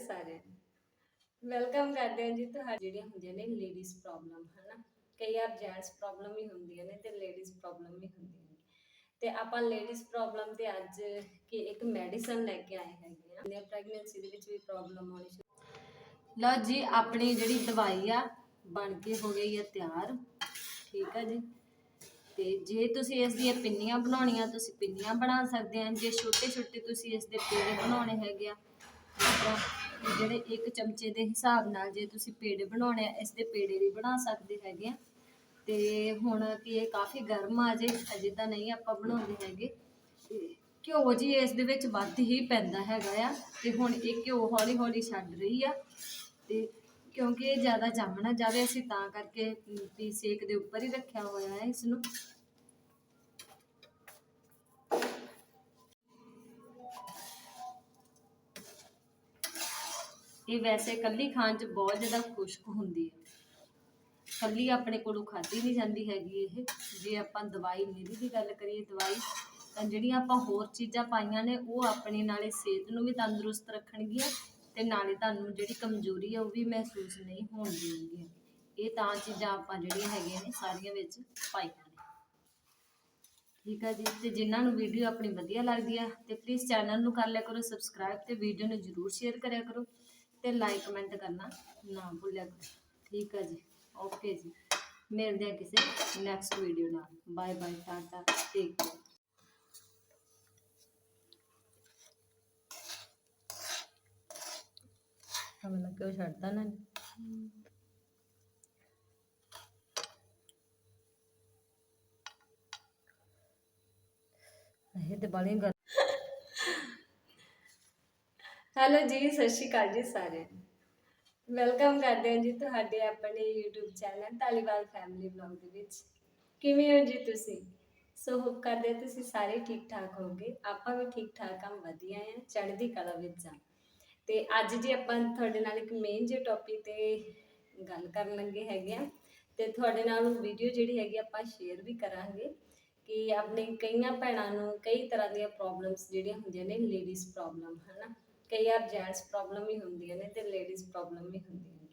ਸਾਰੇ। ਵੈਲਕਮ ਕਰਦੇ ਹਾਂ ਜੀ। ਤੁਹਾਡੀ ਜਿਹੜੀਆਂ ਹੁੰਦੀਆਂ ਨੇ ਲੇਡੀਜ਼ ਪ੍ਰੋਬਲਮ ਹਨਾ? ਕਈ ਵਾਰ ਜੈਂਟਸ ਪ੍ਰੋਬਲਮ ਵੀ ਹੁੰਦੀਆਂ ਨੇ ਤੇ ਲੇਡੀਜ਼ ਪ੍ਰੋਬਲਮ ਵੀ ਹੁੰਦੀਆਂ ਨੇ। ਤੇ ਆਪਾਂ ਲੇਡੀਜ਼ ਪ੍ਰੋਬਲਮ ਤੇ ਅੱਜ ਕੀ ਇੱਕ ਮੈਡੀਸਨ ਲੈ ਕੇ ਆਏ ਹੈਗੇ ਆ। ਨੇ ਪ੍ਰੈਗਨੈਂਸੀ ਦੇ ਵਿੱਚ ਵੀ ਪ੍ਰੋਬਲਮ ਆਉਣੀ ਸ਼ੁਰੂ ਲਓ ਜੀ, ਆਪਣੀ ਜਿਹੜੀ ਦਵਾਈ ਆ, ਬਣ ਕੇ ਹੋ ਗਈ ਆ ਤਿਆਰ। ਠੀਕ ਆ ਜੀ। ਤੇ ਜੇ ਤੁਸੀਂ ਇਸ ਦੀਆਂ ਪਿੰਨੀਆਂ ਬਣਾਉਣੀਆਂ, ਤੁਸੀਂ ਪਿੰਨੀਆਂ ਬਣਾ ਸਕਦੇ ਆ। ਜੇ ਛੋਟੇ ਛੋਟੇ ਤੁਸੀਂ ਇਸ ਦੇ ਪੇੜੇ ਬਣਾਉਣੇ ਹੈਗੇ ਆ। ਜਿਹੜੇ ਇੱਕ ਚਮਚੇ ਦੇ ਹਿਸਾਬ ਨਾਲ ਜੇ ਤੁਸੀਂ ਪੇੜੇ ਬਣਾਉਣੇ ਆ, ਇਸ ਦੇ ਪੇੜੇ ਵੀ ਬਣਾ ਸਕਦੇ ਹੈਗੇ ਆ। ਤੇ ਹੁਣ ਕਿ ਇਹ ਕਾਫੀ ਗਰਮ ਆ ਜੇ, ਅਜੇ ਤਾਂ ਨਹੀਂ ਆਪਾਂ ਬਣਾਉਂਦੇ ਹੈਗੇ। ਤੇ ਘਿਓ ਜੀ ਇਸ ਦੇ ਵਿੱਚ ਵੱਧ ਹੀ ਪੈਂਦਾ ਹੈਗਾ ਆ। ਤੇ ਹੁਣ ਇਹ ਘਿਓ ਹੌਲੀ ਹੌਲੀ ਛੱਡ ਰਹੀ ਆ। ਤੇ ਕਿਉਂਕਿ ਇਹ ਜ਼ਿਆਦਾ ਜੰਮ ਨਾ ਜਾਵੇ, ਅਸੀਂ ਤਾਂ ਕਰਕੇ ਵੀ ਸੇਕ ਦੇ ਉੱਪਰ ਹੀ ਰੱਖਿਆ ਹੋਇਆ ਹੈ ਇਸ ਨੂੰ। ਇਹ ਵੈਸੇ ਕੱਲੀ ਖਾਣ ਚ ਬਹੁਤ ਜ਼ਿਆਦਾ ਖੁਸ਼ਕ ਹੁੰਦੀ ਹੈ। ਕੱਲੀ ਆਪਣੇ ਕੋਲੋਂ ਖਾਧੀ ਨਹੀਂ ਜਾਂਦੀ ਹੈਗੀ ਇਹ। ਜੇ ਆਪਾਂ ਦਵਾਈ ਮੇਰੀ ਦੀ ਗੱਲ ਕਰੀਏ ਦਵਾਈ, ਤਾਂ ਜਿਹੜੀਆਂ ਆਪਾਂ ਹੋਰ ਚੀਜ਼ਾਂ ਪਾਈਆਂ ਨੇ, ਉਹ ਆਪਣੇ ਨਾਲੇ ਸਿਹਤ ਨੂੰ ਵੀ ਤੰਦਰੁਸਤ ਰੱਖਣਗੀਆਂ ਤੇ ਨਾਲੇ ਤੁਹਾਨੂੰ ਜਿਹੜੀ ਕਮਜ਼ੋਰੀ ਆ, ਉਹ ਵੀ ਮਹਿਸੂਸ ਨਹੀਂ ਹੋਣ ਦੇਣਗੀਆਂ। ਇਹ ਤਾਂ ਚੀਜ਼ਾਂ ਆਪਾਂ ਜਿਹੜੀਆਂ ਹੈਗੀਆਂ ਨੇ, ਸਾਰੀਆਂ ਵਿੱਚ ਪਾਈਆਂ ਨੇ। ਠੀਕ ਆ ਜੀ, ਤੇ ਜਿਨ੍ਹਾਂ ਨੂੰ ਵੀਡੀਓ ਆਪਣੀ ਵਧੀਆ ਲੱਗਦੀ ਆ, ਤੇ ਪਲੀਜ਼ ਚੈਨਲ ਨੂੰ ਕਰ ਲਿਆ ਕਰੋ ਸਬਸਕ੍ਰਾਈਬ ਤੇ ਵੀਡੀਓ ਨੂੰ ਜਰੂਰ ਸ਼ੇਅਰ ਕਰਿਆ ਕਰੋ। ਤੇ ਲਾਈਕ ਕਮੈਂਟ ਕਰਨਾ ਨਾ ਭੁੱਲਿਆ ਕਰੋ ਠੀਕ ਆ ਜੀ ਓਕੇ ਜੀ ਮਿਲਦੇ ਆ ਕਿਸੇ ਨੈਕਸਟ ਵੀਡੀਓ ਨਾਲ bye bye tata take care ਹਮੇ ਲੱਗੇ ਉਹ ਛੱਡਦਾ ਨਾ ਇਹ ਤੇ ਬਾਲੀ ਗੱਲ ਹੈਲੋ ਜੀ, ਸਤਿ ਸ਼੍ਰੀ ਅਕਾਲ ਜੀ ਸਾਰਿਆਂ ਨੂੰ। ਵੈਲਕਮ ਕਰਦੇ ਹਾਂ ਜੀ ਤੁਹਾਡੇ ਆਪਣੇ YouTube channel Taliwal family vlog ਦੇ ਵਿੱਚ। ਕਿਵੇਂ ਹੋ ਜੀ ਤੁਸੀਂ? ਸੋ ਹੋਪ ਕਰਦੇ ਤੁਸੀਂ ਸਾਰੇ ਠੀਕ ਠਾਕ ਹੋਗੇ ਆਪਾਂ ਵੀ ਠੀਕ ਠਾਕ ਹਾਂ, ਵਧੀਆ ਆ ਚੜ੍ਹਦੀ ਕਲਾ ਵਿੱਚ ਹਾਂ। ਤੇ ਅੱਜ ਜੀ ਆਪਾਂ ਤੁਹਾਡੇ ਨਾਲ ਇੱਕ ਮੇਨ ਜੇ ਟੌਪਿਕ ਤੇ ਗੱਲ ਕਰਨ ਲੱਗੇ ਹੈਗੇ ਆ ਤੇ ਤੁਹਾਡੇ ਨਾਲ ਉਹ ਵੀਡੀਓ ਜਿਹੜੀ ਹੈਗੀ ਆਪਾਂ ਸ਼ੇਅਰ ਵੀ ਕਰਾਂਗੇ ਕਿ ਆਪਣੇ ਕਈਆਂ ਭੈਣਾਂ ਨੂੰ ਕਈ ਤਰ੍ਹਾਂ ਦੀਆਂ ਪ੍ਰੋਬਲਮਸ ਜਿਹੜੀਆਂ ਹੁੰਦੀਆਂ ਨੇ ਲੇਡੀਜ਼ ਪ੍ਰੋਬਲਮ ਹਨਾ? ਕਈ ਵਾਰ ਜੈਂਟਸ ਪ੍ਰੋਬਲਮ ਵੀ ਹੁੰਦੀਆਂ ਨੇ ਤੇ ਲੇਡੀਜ਼ ਪ੍ਰੋਬਲਮ ਵੀ ਹੁੰਦੀਆਂ ਨੇ।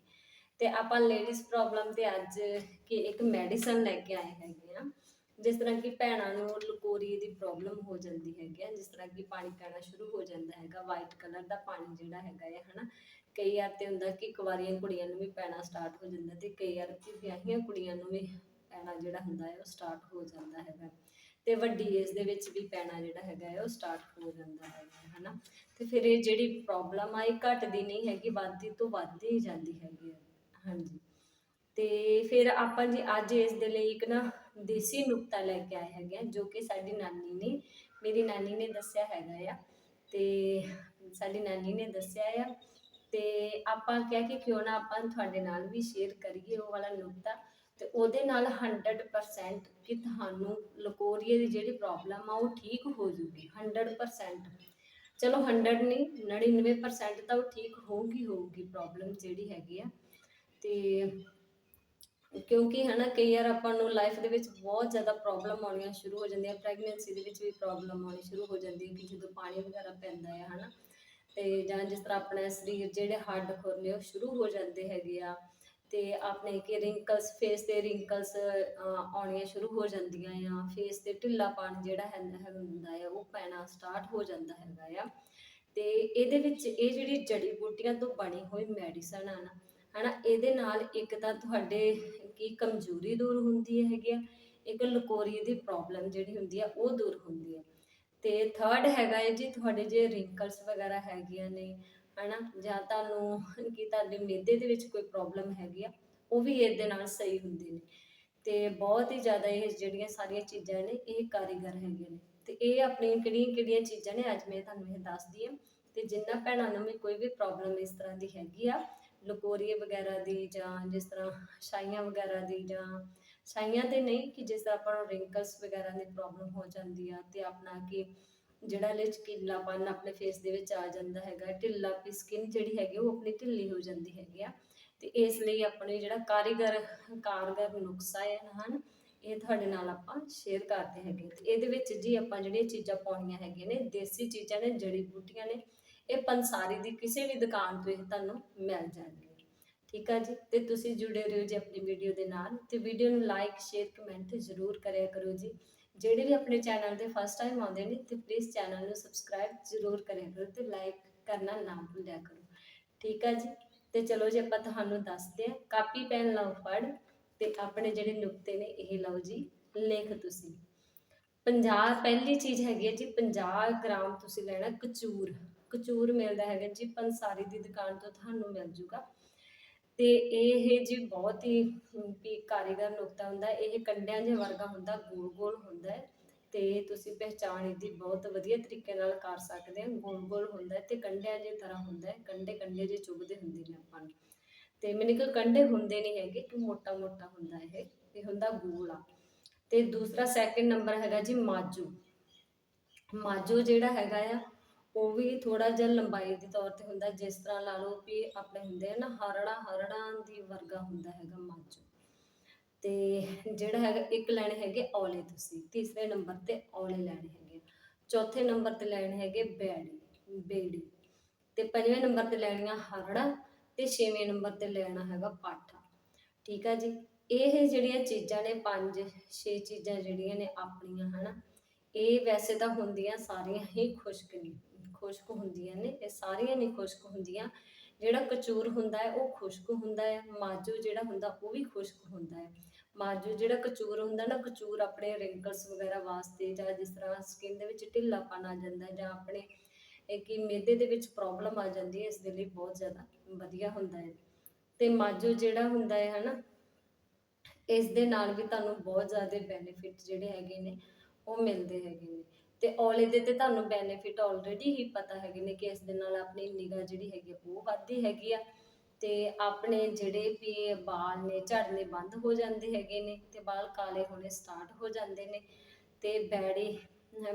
ਤੇ ਆਪਾਂ ਲੇਡੀਜ਼ ਪ੍ਰੋਬਲਮ ਤੇ ਅੱਜ ਕਿ ਇੱਕ ਮੈਡੀਸਨ ਲੈ ਕੇ ਆਏ ਹੈਗੇ ਆ। ਜਿਸ ਤਰ੍ਹਾਂ ਕਿ ਭੈਣਾਂ ਨੂੰ ਲਕੋਰੀ ਦੀ ਪ੍ਰੋਬਲਮ ਹੋ ਜਾਂਦੀ ਹੈਗੀ ਆ, ਜਿਸ ਤਰ੍ਹਾਂ ਕਿ ਪਾਣੀ ਪੈਣਾ ਸ਼ੁਰੂ ਹੋ ਜਾਂਦਾ ਹੈਗਾ ਵਾਈਟ ਕਲਰ ਦਾ ਪਾਣੀ ਜਿਹੜਾ ਹੈਗਾ ਹੈ ਹਨਾ। ਕਈ ਵਾਰ ਤੇ ਹੁੰਦਾ ਕਿ ਕੁਵਾਰੀਆਂ ਕੁੜੀਆਂ ਨੂੰ ਵੀ ਪੈਣਾ ਸਟਾਰਟ ਹੋ ਜਾਂਦਾ ਤੇ ਕਈ ਵਾਰ ਕਿ ਵਿਆਹੀਆਂ ਕੁੜੀਆਂ ਨੂੰ ਵੀ ਪੈਣਾ ਜਿਹੜਾ ਹੁੰਦਾ ਹੈ ਉਹ ਸਟਾਰਟ ਹੋ ਜਾਂਦਾ ਹੈਗਾ। ਤੇ ਵੱਡੀ ਏਜ ਦੇ ਵਿੱਚ ਵੀ ਪੈਣਾ ਜਿਹੜਾ ਹੈਗਾ ਹੈ, ਉਹ ਸਟਾਰਟ ਹੋ ਜਾਂਦਾ ਹੈਗਾ ਹਨਾ? ਤੇ ਫਿਰ ਇਹ ਜਿਹੜੀ ਪ੍ਰੋਬਲਮ ਆ, ਇਹ ਘਟਦੀ ਨਹੀਂ ਹੈਗੀ, ਵੱਧਦੀ ਤੋਂ ਵੱਧਦੀ ਹੀ ਜਾਂਦੀ ਹੈਗੀ ਹੈ। ਹਾਂਜੀ। ਤੇ ਫਿਰ ਆਪਾਂ ਜੀ ਅੱਜ ਇਸ ਦੇ ਲਈ ਇੱਕ ਨਾ ਦੇਸੀ ਨੁਕਤਾ ਲੈ ਕੇ ਆਏ ਹੈਗੇ ਆ, ਜੋ ਕਿ ਸਾਡੀ ਨਾਨੀ ਨੇ, ਮੇਰੀ ਨਾਨੀ ਨੇ ਦੱਸਿਆ ਹੈਗਾ ਆ। ਤੇ ਸਾਡੀ ਨਾਨੀ ਨੇ ਦੱਸਿਆ ਆ। ਤੇ ਆਪਾਂ ਕਿਹਾ ਕਿ ਕਿਉਂ ਨਾ ਆਪਾਂ ਤੁਹਾਡੇ ਨਾਲ ਵੀ ਸ਼ੇਅਰ ਕਰੀਏ ਉਹ ਵਾਲਾ ਨੁਕਤਾ। ਤੇ ਉਹਦੇ ਨਾਲ 100% ਕਿ ਤੁਹਾਨੂੰ ਲਕੋਰੀਏ ਦੀ ਜਿਹੜੀ ਪ੍ਰੋਬਲਮ ਆ ਉਹ ਠੀਕ ਹੋ ਜੂਗੀ 100% ਚਲੋ 100 ਨਹੀਂ 99% ਤਾਂ ਉਹ ਠੀਕ ਹੋਊਗੀ ਹੋਊਗੀ ਪ੍ਰੋਬਲਮ ਜਿਹੜੀ ਹੈਗੀ ਆ। ਤੇ ਕਿਉਂਕਿ ਹਨਾ ਕਈ ਵਾਰ ਆਪਾਂ ਨੂੰ ਲਾਈਫ ਦੇ ਵਿੱਚ ਬਹੁਤ ਜ਼ਿਆਦਾ ਪ੍ਰੋਬਲਮ ਆਉਣੀਆਂ ਸ਼ੁਰੂ ਹੋ ਜਾਂਦੀਆਂ ਪ੍ਰੈਗਨੈਂਸੀ ਦੇ ਵਿੱਚ ਵੀ ਪ੍ਰੋਬਲਮ ਆਉਣੀ ਸ਼ੁਰੂ ਹੋ ਜਾਂਦੀ ਹੈ ਕਿ ਜਦੋਂ ਪਾਣੀ ਵਗੈਰਾ ਪੈਂਦਾ ਹੈ ਹਨਾ। ਤੇ ਜਾਂ ਜਿਸ ਤਰ੍ਹਾਂ ਆਪਣਾ ਸਰੀਰ ਜਿਹੜੇ ਹੱਡ ਖੁਰਨੇ ਉਹ ਸ਼ੁਰੂ ਹੋ ਜਾਂਦੇ ਹੈਗੇ ਆ। ਤੇ ਆਪਣੇ ਕਿ ਰਿੰਕਲਸ ਫੇਸ ਤੇ ਰਿੰਕਲਸ ਆਉਣੀਆਂ ਸ਼ੁਰੂ ਹੋ ਜਾਂਦੀਆਂ ਆ। ਫੇਸ ਤੇ ਢਿੱਲਾਪਣ ਜਿਹੜਾ ਹੈ ਹੁੰਦਾ ਆ, ਉਹ ਪੈਣਾ ਸਟਾਰਟ ਹੋ ਜਾਂਦਾ ਹੈਗਾ ਆ। ਤੇ ਇਹਦੇ ਵਿੱਚ ਇਹ ਜਿਹੜੀ ਜੜੀ ਬੂਟੀਆਂ ਤੋਂ ਬਣੀ ਹੋਈ ਮੈਡੀਸਨ ਆ ਨਾ, ਹਨਾ, ਇਹਦੇ ਨਾਲ ਇੱਕ ਤਾਂ ਤੁਹਾਡੇ ਕੀ ਕਮਜ਼ੋਰੀ ਦੂਰ ਹੁੰਦੀ ਹੈਗੀ ਆ, ਇੱਕ ਲਕੋਰੀ ਦੀ ਪ੍ਰੋਬਲਮ ਜਿਹੜੀ ਹੁੰਦੀ ਆ, ਉਹ ਦੂਰ ਹੁੰਦੀ ਆ। ਤੇ ਥਰਡ ਹੈਗਾ ਹੈ ਜੀ, ਤੁਹਾਡੇ ਜੇ ਰਿੰਕਲਸ ਵਗੈਰਾ ਹੈਗੀਆਂ ਨੇ ਹਨਾ? ਜਾਂ ਤੁਹਾਨੂੰ ਕੀ ਤੁਹਾਡੇ ਮਿਹਦੇ ਦੇ ਵਿੱਚ ਕੋਈ ਪ੍ਰੋਬਲਮ ਹੈਗੀ ਆ, ਉਹ ਵੀ ਇਹਦੇ ਨਾਲ ਸਹੀ ਹੁੰਦੇ ਨੇ। ਤੇ ਬਹੁਤ ਹੀ ਜ਼ਿਆਦਾ ਇਹ ਜਿਹੜੀਆਂ ਸਾਰੀਆਂ ਚੀਜ਼ਾਂ ਨੇ, ਇਹ ਕਾਰੀਗਰ ਹੈਗੀਆਂ ਨੇ। ਤੇ ਇਹ ਆਪਣੀਆਂ ਕਿਹੜੀਆਂ ਕਿਹੜੀਆਂ ਚੀਜ਼ਾਂ ਨੇ, ਅੱਜ ਮੈਂ ਤੁਹਾਨੂੰ ਇਹ ਦੱਸਦੀ ਹਾਂ। ਤੇ ਜਿੰਨਾ ਭੈਣਾਂ ਨੂੰ ਵੀ ਕੋਈ ਵੀ ਪ੍ਰੋਬਲਮ ਇਸ ਤਰ੍ਹਾਂ ਦੀ ਹੈਗੀ ਆ, ਲਕੋਰੀਏ ਵਗੈਰਾ ਦੀ ਜਾਂ ਜਿਸ ਤਰ੍ਹਾਂ ਛਾਈਆਂ ਵਗੈਰਾ ਦੀ ਜਾਂ ਛਾਈਆਂ ਤੇ ਨਹੀਂ, ਕਿ ਜਿਸ ਤਰ੍ਹਾਂ ਆਪਾਂ ਨੂੰ ਰਿੰਕਲਸ ਵਗੈਰਾ ਦੀ ਪ੍ਰੋਬਲਮ ਹੋ ਜਾਂਦੀ ਆ, ਤੇ ਆਪਣਾ ਕਿ ਜਿਹੜਾ ਲਚਕੀਲਾਪਨ ਆਪਣੇ ਫੇਸ ਦੇ ਵਿੱਚ ਆ ਜਾਂਦਾ ਹੈਗਾ, ਢਿੱਲਾ ਪੀ ਸਕਿਨ ਜਿਹੜੀ ਹੈਗੀ ਉਹ ਆਪਣੀ ਢਿੱਲੀ ਹੋ ਜਾਂਦੀ ਹੈਗੀ ਆ। ਤੇ ਇਸ ਲਈ ਆਪਣੇ ਜਿਹੜਾ ਕਾਰੀਗਰ, ਕਾਰਗਰ ਨੁਕਸਾ ਹੈ ਹਨ, ਇਹ ਤੁਹਾਡੇ ਨਾਲ ਆਪਾਂ ਸ਼ੇਅਰ ਕਰਦੇ ਹੈਗੇ ਤੇ ਇਹਦੇ ਵਿੱਚ ਜੀ ਆਪਾਂ ਜਿਹੜੀਆਂ ਚੀਜ਼ਾਂ ਪਾਉਣੀਆਂ ਹੈਗੀਆਂ ਨੇ, ਦੇਸੀ ਚੀਜ਼ਾਂ ਨੇ, ਜੜੀ ਬੂਟੀਆਂ ਨੇ, ਇਹ ਪੰਸਾਰੀ ਦੀ ਕਿਸੇ ਵੀ ਦੁਕਾਨ ਤੋਂ ਇਹ ਤੁਹਾਨੂੰ ਮਿਲ ਜਾਣਗੇ ਠੀਕ ਆ ਜੀ? ਤੇ ਤੁਸੀਂ ਜੁੜੇ ਰਹੋ ਜੀ ਆਪਣੀ ਵੀਡੀਓ ਦੇ ਨਾਲ। ਤੇ ਵੀਡੀਓ ਨੂੰ ਲਾਈਕ ਸ਼ੇਅਰ ਕਮੈਂਟ ਜ਼ਰੂਰ ਕਰਿਆ ਕਰੋ ਜੀ। ਜਿਹੜੇ ਵੀ ਆਪਣੇ ਚੈਨਲ ਤੇ ਫਸਟ ਟਾਈਮ ਆਉਂਦੇ ਨੇ ਤੇ ਪਲੀਜ਼ ਚੈਨਲ ਨੂੰ ਸਬਸਕ੍ਰਾਈਬ ਜ਼ਰੂਰ ਕਰਿਆ ਕਰੋ ਤੇ ਲਾਈਕ ਕਰਨਾ ਨਾ ਭੁੱਲਿਆ ਕਰੋ। ਠੀਕ ਆ ਜੀ? ਤੇ ਚਲੋ ਜੀ ਆਪਾਂ ਤੁਹਾਨੂੰ ਦੱਸਦੇ ਆ ਕਾਪੀ, ਪੈਨ ਲਓ, ਫੜ ਤੇ ਆਪਣੇ ਜਿਹੜੇ ਨੁਕਤੇ ਨੇ ਇਹ ਲਓ ਜੀ। ਲਿਖ ਤੁਸੀਂ। 50 ਪਹਿਲੀ ਚੀਜ਼ ਹੈਗੀ ਹੈ ਜੀ 50 ਗ੍ਰਾਮ ਤੁਸੀਂ ਲੈਣਾ ਕਚੂਰ। ਕਚੂਰ ਮਿਲਦਾ ਹੈਗਾ ਜੀ, ਪੰਸਾਰੀ ਦੀ ਦੁਕਾਨ ਤੋਂ ਤੁਹਾਨੂੰ ਮਿਲ ਜੂਗਾ। ਤੇ ਇਹ ਜੀ ਬਹੁਤ ਹੀ ਵੀ ਕਾਰੀਗਰ ਨੁਕਤਾ ਹੁੰਦਾ, ਇਹ ਕੰਡਿਆਂ ਦੇ ਵਰਗਾ ਹੁੰਦਾ, ਗੋਲ ਗੋਲ ਹੁੰਦਾ ਹੈ ਤੇ ਤੁਸੀਂ ਪਹਿਚਾਣ ਇਹਦੀ ਬਹੁਤ ਵਧੀਆ ਤਰੀਕੇ ਨਾਲ ਕਰ ਸਕਦੇ ਹੋ, ਗੋਲ ਗੋਲ ਹੁੰਦਾ ਹੈ ਤੇ ਕੰਡਿਆਂ ਦੀ ਤਰ੍ਹਾਂ ਹੁੰਦਾ ਹੈ, ਕੰਡੇ ਕੰਡੇ ਜੇ ਚੁਭਦੇ ਹੁੰਦੇ ਨੇ ਆਪਾਂ ਨੂੰ। ਤੇ ਮੈਨੂੰ ਕਿ ਕੰਡੇ ਹੁੰਦੇ ਨਹੀਂ ਹੈਗੇ ਕਿ ਮੋਟਾ ਮੋਟਾ ਹੁੰਦਾ ਇਹ ਇਹ ਹੁੰਦਾ ਗੋਲ ਆ। ਤੇ ਦੂਸਰਾ ਸੈਕਿੰਡ ਨੰਬਰ ਹੈਗਾ ਜੀ ਮਾਜੂ ਮਾਜੂ ਜਿਹੜਾ ਹੈਗਾ ਆ ਉਹ ਵੀ ਥੋੜਾ ਜਿਹਾ ਲੰਬਾਈ ਦੇ ਤੌਰ ਤੇ ਹੁੰਦਾ, ਜਿਸ ਤਰ੍ਹਾਂ ਲਾ ਲਓ ਵੀ ਆਪਣੇ ਹੁੰਦੇ ਆ ਨਾ ਹਰੜਾ ਹਰੜਾਂ ਦੀ ਵਰਗਾ ਹੁੰਦਾ ਹੈਗਾ ਮਾਜੂ ਤੇ ਜਿਹੜਾ ਹੈਗਾ, ਇੱਕ ਲੈਣੇ ਹੈਗੇ ਔਲੇ ਤੁਸੀਂ, ਤੀਸਰੇ ਨੰਬਰ ਤੇ ਔਲੇ ਲੈਣੇ ਹੈਗੇ। ਚੌਥੇ ਨੰਬਰ ਤੇ ਲੈਣੇ ਹੈਗੇ ਬੈੜੀ, ਬੇੜੀ। ਤੇ ਪੰਜਵੇਂ ਨੰਬਰ ਤੇ ਲੈਣੀਆਂ ਹਰੜਾ ਤੇ ਛੇਵੇਂ ਨੰਬਰ ਤੇ ਲੈਣਾ ਹੈਗਾ ਪਾਠਾ। ਠੀਕ ਆ ਜੀ? ਇਹ ਜਿਹੜੀਆਂ ਚੀਜ਼ਾਂ ਨੇ, ਪੰਜ ਛੇ ਚੀਜ਼ਾਂ ਜਿਹੜੀਆਂ ਨੇ ਆਪਣੀਆਂ, ਹਨਾ, ਇਹ ਵੈਸੇ ਤਾਂ ਹੁੰਦੀਆਂ ਸਾਰੀਆਂ ਹੀ ਖੁਸ਼ਕ ਨੇ। ਖੁਸ਼ਕ ਹੁੰਦੀਆਂ ਨੇ, ਇਹ ਸਾਰੀਆਂ ਨਹੀਂ ਖੁਸ਼ਕ ਹੁੰਦੀਆਂ। ਜਿਹੜਾ ਕਚੂਰ ਹੁੰਦਾ ਹੈ, ਉਹ ਖੁਸ਼ਕ ਹੁੰਦਾ ਹੈ। ਮਾਜੂ ਜਿਹੜਾ ਹੁੰਦਾ, ਉਹ ਵੀ ਖੁਸ਼ਕ ਹੁੰਦਾ ਹੈ। ਮਾਜੂ ਜਿਹੜਾ ਕਚੂਰ ਹੁੰਦਾ ਨਾ, ਕਚੂਰ ਆਪਣੇ ਰਿੰਕਲਸ ਵਗੈਰਾ ਵਾਸਤੇ ਜਾਂ ਜਿਸ ਤਰ੍ਹਾਂ ਸਕਿਨ ਦੇ ਵਿੱਚ ਢਿੱਲਾਪਨ ਆ ਜਾਂਦਾ ਜਾਂ ਆਪਣੇ ਇਹ ਕਿ ਮਿਹਦੇ ਦੇ ਵਿੱਚ ਪ੍ਰੋਬਲਮ ਆ ਜਾਂਦੀ ਹੈ, ਇਸ ਦੇ ਲਈ ਬਹੁਤ ਜ਼ਿਆਦਾ ਵਧੀਆ ਹੁੰਦਾ ਹੈ। ਤੇ ਮਾਜੂ ਜਿਹੜਾ ਹੁੰਦਾ ਹੈ, ਹਨਾ, ਇਸ ਦੇ ਨਾਲ ਵੀ ਤੁਹਾਨੂੰ ਬਹੁਤ ਜ਼ਿਆਦਾ ਬੈਨੀਫਿਟ ਜਿਹੜੇ ਹੈਗੇ ਨੇ, ਉਹ ਮਿਲਦੇ ਹੈਗੇ ਨੇ। ਤੇ ਔਲੇ ਦੇ ਤੇ ਤੁਹਾਨੂੰ ਬੈਨੀਫਿਟ ਆਲਰੇਡੀ ਹੀ ਪਤਾ ਹੈਗੇ ਨੇ ਕਿ ਇਸ ਦੇ ਨਾਲ ਆਪਣੀ ਨਿਗਾਹ ਜਿਹੜੀ ਹੈਗੀ ਉਹ ਵੱਧਦੀ ਹੈਗੀ ਆ। ਤੇ ਆਪਣੇ ਜਿਹੜੇ ਵੀ ਵਾਲ ਨੇ, ਝੜਨੇ ਬੰਦ ਹੋ ਜਾਂਦੇ ਹੈਗੇ ਨੇ ਤੇ ਵਾਲ ਕਾਲੇ ਹੋਣੇ ਸਟਾਰਟ ਹੋ ਜਾਂਦੇ ਨੇ। ਤੇ ਬੈੜੇ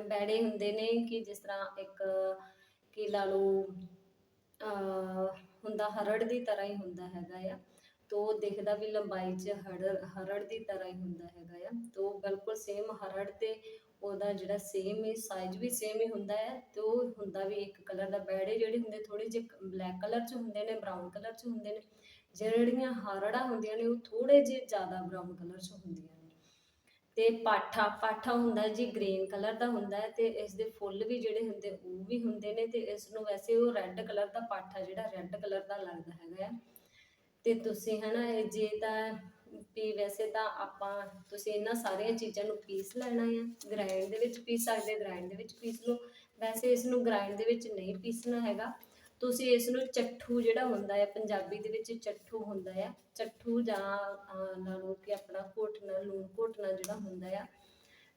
ਬੈੜੇ ਹੁੰਦੇ ਨੇ ਕਿ ਜਿਸ ਤਰ੍ਹਾਂ ਇੱਕ ਕੀ ਲਾ ਲਓ, ਅਹ ਹੁੰਦਾ ਹਰੜ ਦੀ ਤਰ੍ਹਾਂ ਹੀ ਹੁੰਦਾ ਹੈਗਾ ਆ। ਤੋ ਦਿਖਦਾ ਵੀ ਲੰਬਾਈ 'ਚ ਹਰੜ ਹਰੜ ਦੀ ਤਰ੍ਹਾਂ ਹੀ ਹੁੰਦਾ ਹੈਗਾ ਆ। ਤੋ ਬਿਲਕੁਲ ਸੇਮ ਹਰੜ ਤੇ ਉਹਦਾ ਜਿਹੜਾ ਸੇਮ ਹੀ ਸਾਈਜ਼ ਵੀ ਸੇਮ ਹੀ ਹੁੰਦਾ ਹੈ ਤੇ ਉਹ ਹੁੰਦਾ ਵੀ ਇੱਕ ਕਲਰ ਦਾ ਬੈੜੇ ਜਿਹੜੇ ਹੁੰਦੇ ਥੋੜੇ ਜਿਹੇ ਬਲੈਕ ਕਲਰ 'ਚ ਹੁੰਦੇ ਨੇ ਬਰਾਊਨ ਕਲਰ 'ਚ ਹੁੰਦੇ ਨੇ, ਜਿਹੜੀਆਂ ਹਰੜਾਂ ਹੁੰਦੀਆਂ ਨੇ ਉਹ ਥੋੜੇ ਜਿਹੇ ਜ਼ਿਆਦਾ ਬਰਾਊਨ ਕਲਰ 'ਚ ਹੁੰਦੀਆਂ ਨੇ। ਤੇ ਪਾਠਾ ਪਾਠਾ ਹੁੰਦਾ ਜੀ ਗ੍ਰੀਨ ਕਲਰ ਦਾ ਹੁੰਦਾ ਹੈ ਤੇ ਇਸ ਦੇ ਫੁੱਲ ਵੀ ਜਿਹੜੇ ਹੁੰਦੇ ਉਹ ਵੀ ਹੁੰਦੇ ਨੇ ਤੇ ਇਸ ਨੂੰ ਵੈਸੇ ਉਹ ਰੈੱਡ ਕਲਰ ਦਾ ਪਾਠਾ ਜਿਹੜਾ ਰੈੱਡ ਕਲਰ ਦਾ ਲੱਗਦਾ ਹੈਗਾ ਆ ਤੇ ਤੁਸੀਂ ਹਨਾ ਇਹ ਜੇ ਤਾਂ ਵੀ ਵੈਸੇ ਤਾਂ ਆਪਾਂ, ਤੁਸੀਂ ਇਹਨਾਂ ਸਾਰੀਆਂ ਚੀਜ਼ਾਂ ਨੂੰ ਪੀਸ ਲੈਣਾ ਆ ਗ੍ਰਾਈਂਡ ਦੇ ਵਿੱਚ ਪੀਸ ਸਕਦੇ ਗ੍ਰਾਈਂਡ ਦੇ ਵਿੱਚ ਪੀਸ ਲਓ। ਵੈਸੇ ਇਸ ਨੂੰ ਗ੍ਰਾਈਂਡ ਦੇ ਵਿੱਚ ਨਹੀਂ ਪੀਸਣਾ ਹੈਗਾ। ਤੁਸੀਂ ਇਸ ਨੂੰ ਚੱਠੂ ਜਿਹੜਾ ਹੁੰਦਾ ਹੈ ਪੰਜਾਬੀ ਦੇ ਵਿੱਚ ਚੱਠੂ ਹੁੰਦਾ ਆ। ਚੱਠੂ ਜਾਂ ਲਾ ਲਓ ਕਿ ਆਪਣਾ ਘੋਟਣਾ, ਲੂਣ ਘੋਟਣਾ ਜਿਹੜਾ ਹੁੰਦਾ ਆ।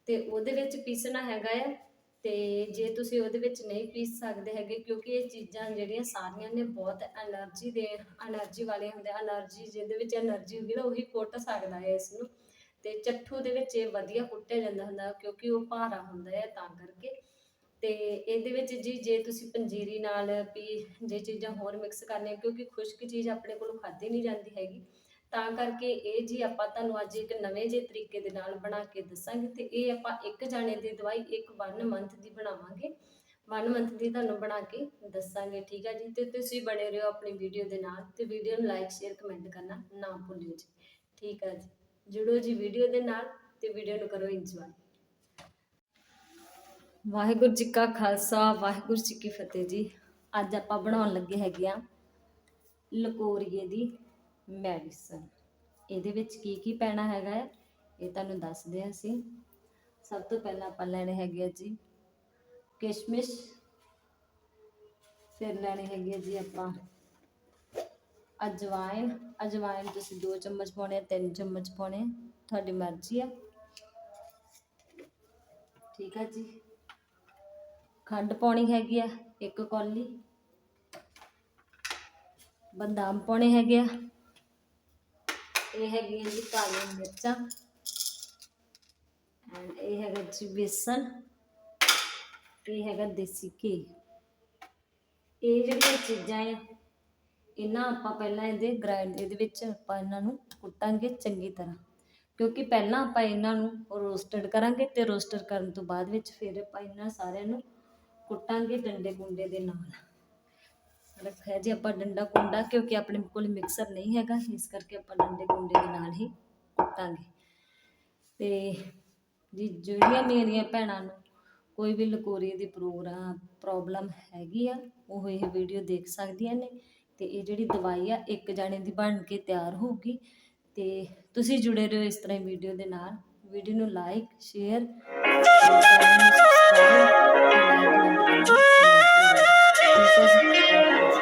ਤੇ ਉਹਦੇ ਵਿੱਚ ਪੀਸਣਾ ਹੈਗਾ ਆ। ਤੇ ਜੇ ਤੁਸੀਂ ਉਹਦੇ ਵਿੱਚ ਨਹੀਂ ਪੀ ਸਕਦੇ ਹੈਗੇ, ਕਿਉਂਕਿ ਇਹ ਚੀਜ਼ਾਂ ਜਿਹੜੀਆਂ ਸਾਰੀਆਂ ਨੇ ਬਹੁਤ એનર્ਜੀ ਦੇ એનર્ਜੀ ਵਾਲੇ ਹੁੰਦੇ એનર્ਜੀ ਜਿਹਦੇ ਵਿੱਚ એનર્ਜੀ ਹੁੰਦੀ ਨਾ, ਉਹੀ ਕੁੱਟ ਸਕਦਾ ਹੈ ਇਸ ਨੂੰ ਤੇ ਚੱਠੂ ਦੇ ਵਿੱਚ ਇਹ ਵਧੀਆ ਕੁੱਟਿਆ ਜਾਂਦਾ ਹੁੰਦਾ, ਕਿਉਂਕਿ ਉਹ ਭਾਰਾ ਹੁੰਦਾ ਹੈ ਤਾਂ ਕਰਕੇ। ਤੇ ਇਹਦੇ ਵਿੱਚ ਜੀ, ਜੇ ਤੁਸੀਂ ਪੰਜੀਰੀ ਨਾਲ ਵੀ ਜੇ ਚੀਜ਼ਾਂ ਹੋਰ ਮਿਕਸ ਕਰਨੀਆਂ, ਕਿਉਂਕਿ ਖੁਸ਼ਕ ਚੀਜ਼ ਆਪਣੇ ਕੋਲ ਖਾਦੀ ਨਹੀਂ ਜਾਂਦੀ ਹੈਗੀ। ਤਾਂ ਕਰਕੇ ਇਹ ਜੀ ਆਪਾਂ ਤੁਹਾਨੂੰ ਅੱਜ ਇੱਕ ਨਵੇਂ ਜਿਹੇ ਤਰੀਕੇ ਦੇ ਨਾਲ ਬਣਾ ਕੇ ਦੱਸਾਂਗੇ ਤੇ ਇਹ ਆਪਾਂ ਇੱਕ ਜਾਣੇ ਦੀ ਦਵਾਈ ਇੱਕ ਵਨ ਮੰਥ ਦੀ ਬਣਾਵਾਂਗੇ। ਵਨ ਮੰਥ ਦੀ ਤੁਹਾਨੂੰ ਬਣਾ ਕੇ ਦੱਸਾਂਗੇ, ਠੀਕ ਹੈ ਜੀ? ਤੇ ਤੁਸੀਂ ਬਣੇ ਰਹੋ ਆਪਣੀ ਵੀਡੀਓ ਦੇ ਨਾਲ ਤੇ ਵੀਡੀਓ ਨੂੰ ਲਾਈਕ, ਸ਼ੇਅਰ, ਕਮੈਂਟ ਕਰਨਾ ਨਾ ਭੁੱਲਿਓ ਜੀ। ਠੀਕ ਹੈ ਜੀ? ਜੁੜੋ ਜੀ ਵੀਡੀਓ ਦੇ ਨਾਲ ਤੇ ਵੀਡੀਓ ਨੂੰ ਕਰੋ ਇੰਜੋਏ ਵਾਹਿਗੁਰੂ ਜੀ ਕਾ ਖਾਲਸਾ, ਵਾਹਿਗੁਰੂ ਜੀ ਕੀ ਫਤਿਹ ਜੀ। ਅੱਜ ਆਪਾਂ ਬਣਾਉਣ ਲੱਗੇ ਹੈਗੇ ਆ, ਲਕੋਰੀਏ ਦੀ ਮੈਡੀਸਨ ਇਹਦੇ ਵਿੱਚ ਕੀ ਕੀ ਪੈਣਾ ਹੈਗਾ ਹੈ, ਇਹ ਤੁਹਾਨੂੰ ਦੱਸਦੇ ਹਾਂ ਅਸੀਂ। ਸਭ ਤੋਂ ਪਹਿਲਾਂ ਆਪਾਂ ਲੈਣੇ ਹੈਗੇ ਆ ਜੀ ਕਿਸ਼ਮਿਸ਼। ਫਿਰ ਲੈਣੇ ਹੈਗੇ ਆ ਜੀ ਆਪਾਂ ਅਜਵਾਇਨ ਅਜਵਾਇਨ ਤੁਸੀਂ 2 ਚਮਚ ਪਾਉਣੇ ਆ 3 ਚਮਚ ਪਾਉਣੇ ਤੁਹਾਡੀ ਮਰਜ਼ੀ ਆ। ਠੀਕ ਆ ਜੀ। ਖੰਡ ਪਾਉਣੀ ਹੈਗੀ ਆ, ਇੱਕ ਕੌਲੀ। ਬਦਾਮ ਪਾਉਣੇ ਹੈਗੇ ਆ। ਇਹ ਹੈਗੀਆਂ ਜੀ ਕਾਲੀਆਂ ਮਿਰਚਾਂ ਐਂਡ ਇਹ ਹੈਗਾ ਜੀ ਬੇਸਨ, ਇਹ ਹੈਗਾ ਦੇਸੀ ਘੀ। ਇਹ ਜਿਹੜੀਆਂ ਚੀਜ਼ਾਂ ਆ, ਇਹਨਾਂ ਆਪਾਂ ਪਹਿਲਾਂ ਇਹਦੇ ਗ੍ਰਾਈਂਡ ਇਹਦੇ ਵਿੱਚ ਆਪਾਂ ਇਹਨਾਂ ਨੂੰ ਕੁੱਟਾਂਗੇ ਚੰਗੀ ਤਰ੍ਹਾਂ। ਕਿਉਂਕਿ ਪਹਿਲਾਂ ਆਪਾਂ ਇਹਨਾਂ ਨੂੰ ਰੋਸਟਡ ਕਰਾਂਗੇ ਤੇ ਰੋਸਟਡ ਕਰਨ ਤੋਂ ਬਾਅਦ ਵਿੱਚ ਫਿਰ ਆਪਾਂ ਇਹਨਾਂ ਸਾਰਿਆਂ ਨੂੰ ਕੁੱਟਾਂਗੇ ਡੰਡੇ ਗੁੰਡੇ ਦੇ ਨਾਲ। ਰੱਖਿਆ ਜੀ ਆਪਾਂ ਡੰਡਾ ਕੁੰਡਾ, ਕਿਉਂਕਿ ਆਪਣੇ ਕੋਲ ਮਿਕਸਰ ਨਹੀਂ ਹੈਗਾ, ਇਸ ਕਰਕੇ ਆਪਾਂ ਡੰਡੇ ਕੁੰਡੇ ਦੇ ਨਾਲ ਹੀ ਕੁੱਟਾਂਗੇ। ਤੇ ਜੀ, ਜਿਹੜੀਆਂ ਮੇਰੀਆਂ ਭੈਣਾਂ ਨੂੰ ਕੋਈ ਵੀ ਲਕੋਰੀ ਦੀ ਪ੍ਰੋਗਰਾਮ, ਪ੍ਰੋਬਲਮ ਹੈਗੀ ਆ, ਉਹ ਇਹ ਵੀਡੀਓ ਦੇਖ ਸਕਦੀਆਂ ਨੇ। ਤੇ ਇਹ ਜਿਹੜੀ ਦਵਾਈ ਆ, ਇੱਕ ਜਾਣੇ ਦੀ ਬਣ ਕੇ ਤਿਆਰ ਹੋਊਗੀ। ਤੇ ਤੁਸੀਂ ਜੁੜੇ ਰਹੋ ਇਸ ਤਰ੍ਹਾਂ ਹੀ ਵੀਡੀਓ ਦੇ ਨਾਲ। ਵੀਡੀਓ ਨੂੰ like, share subscribe like comment ਕਰਨਾ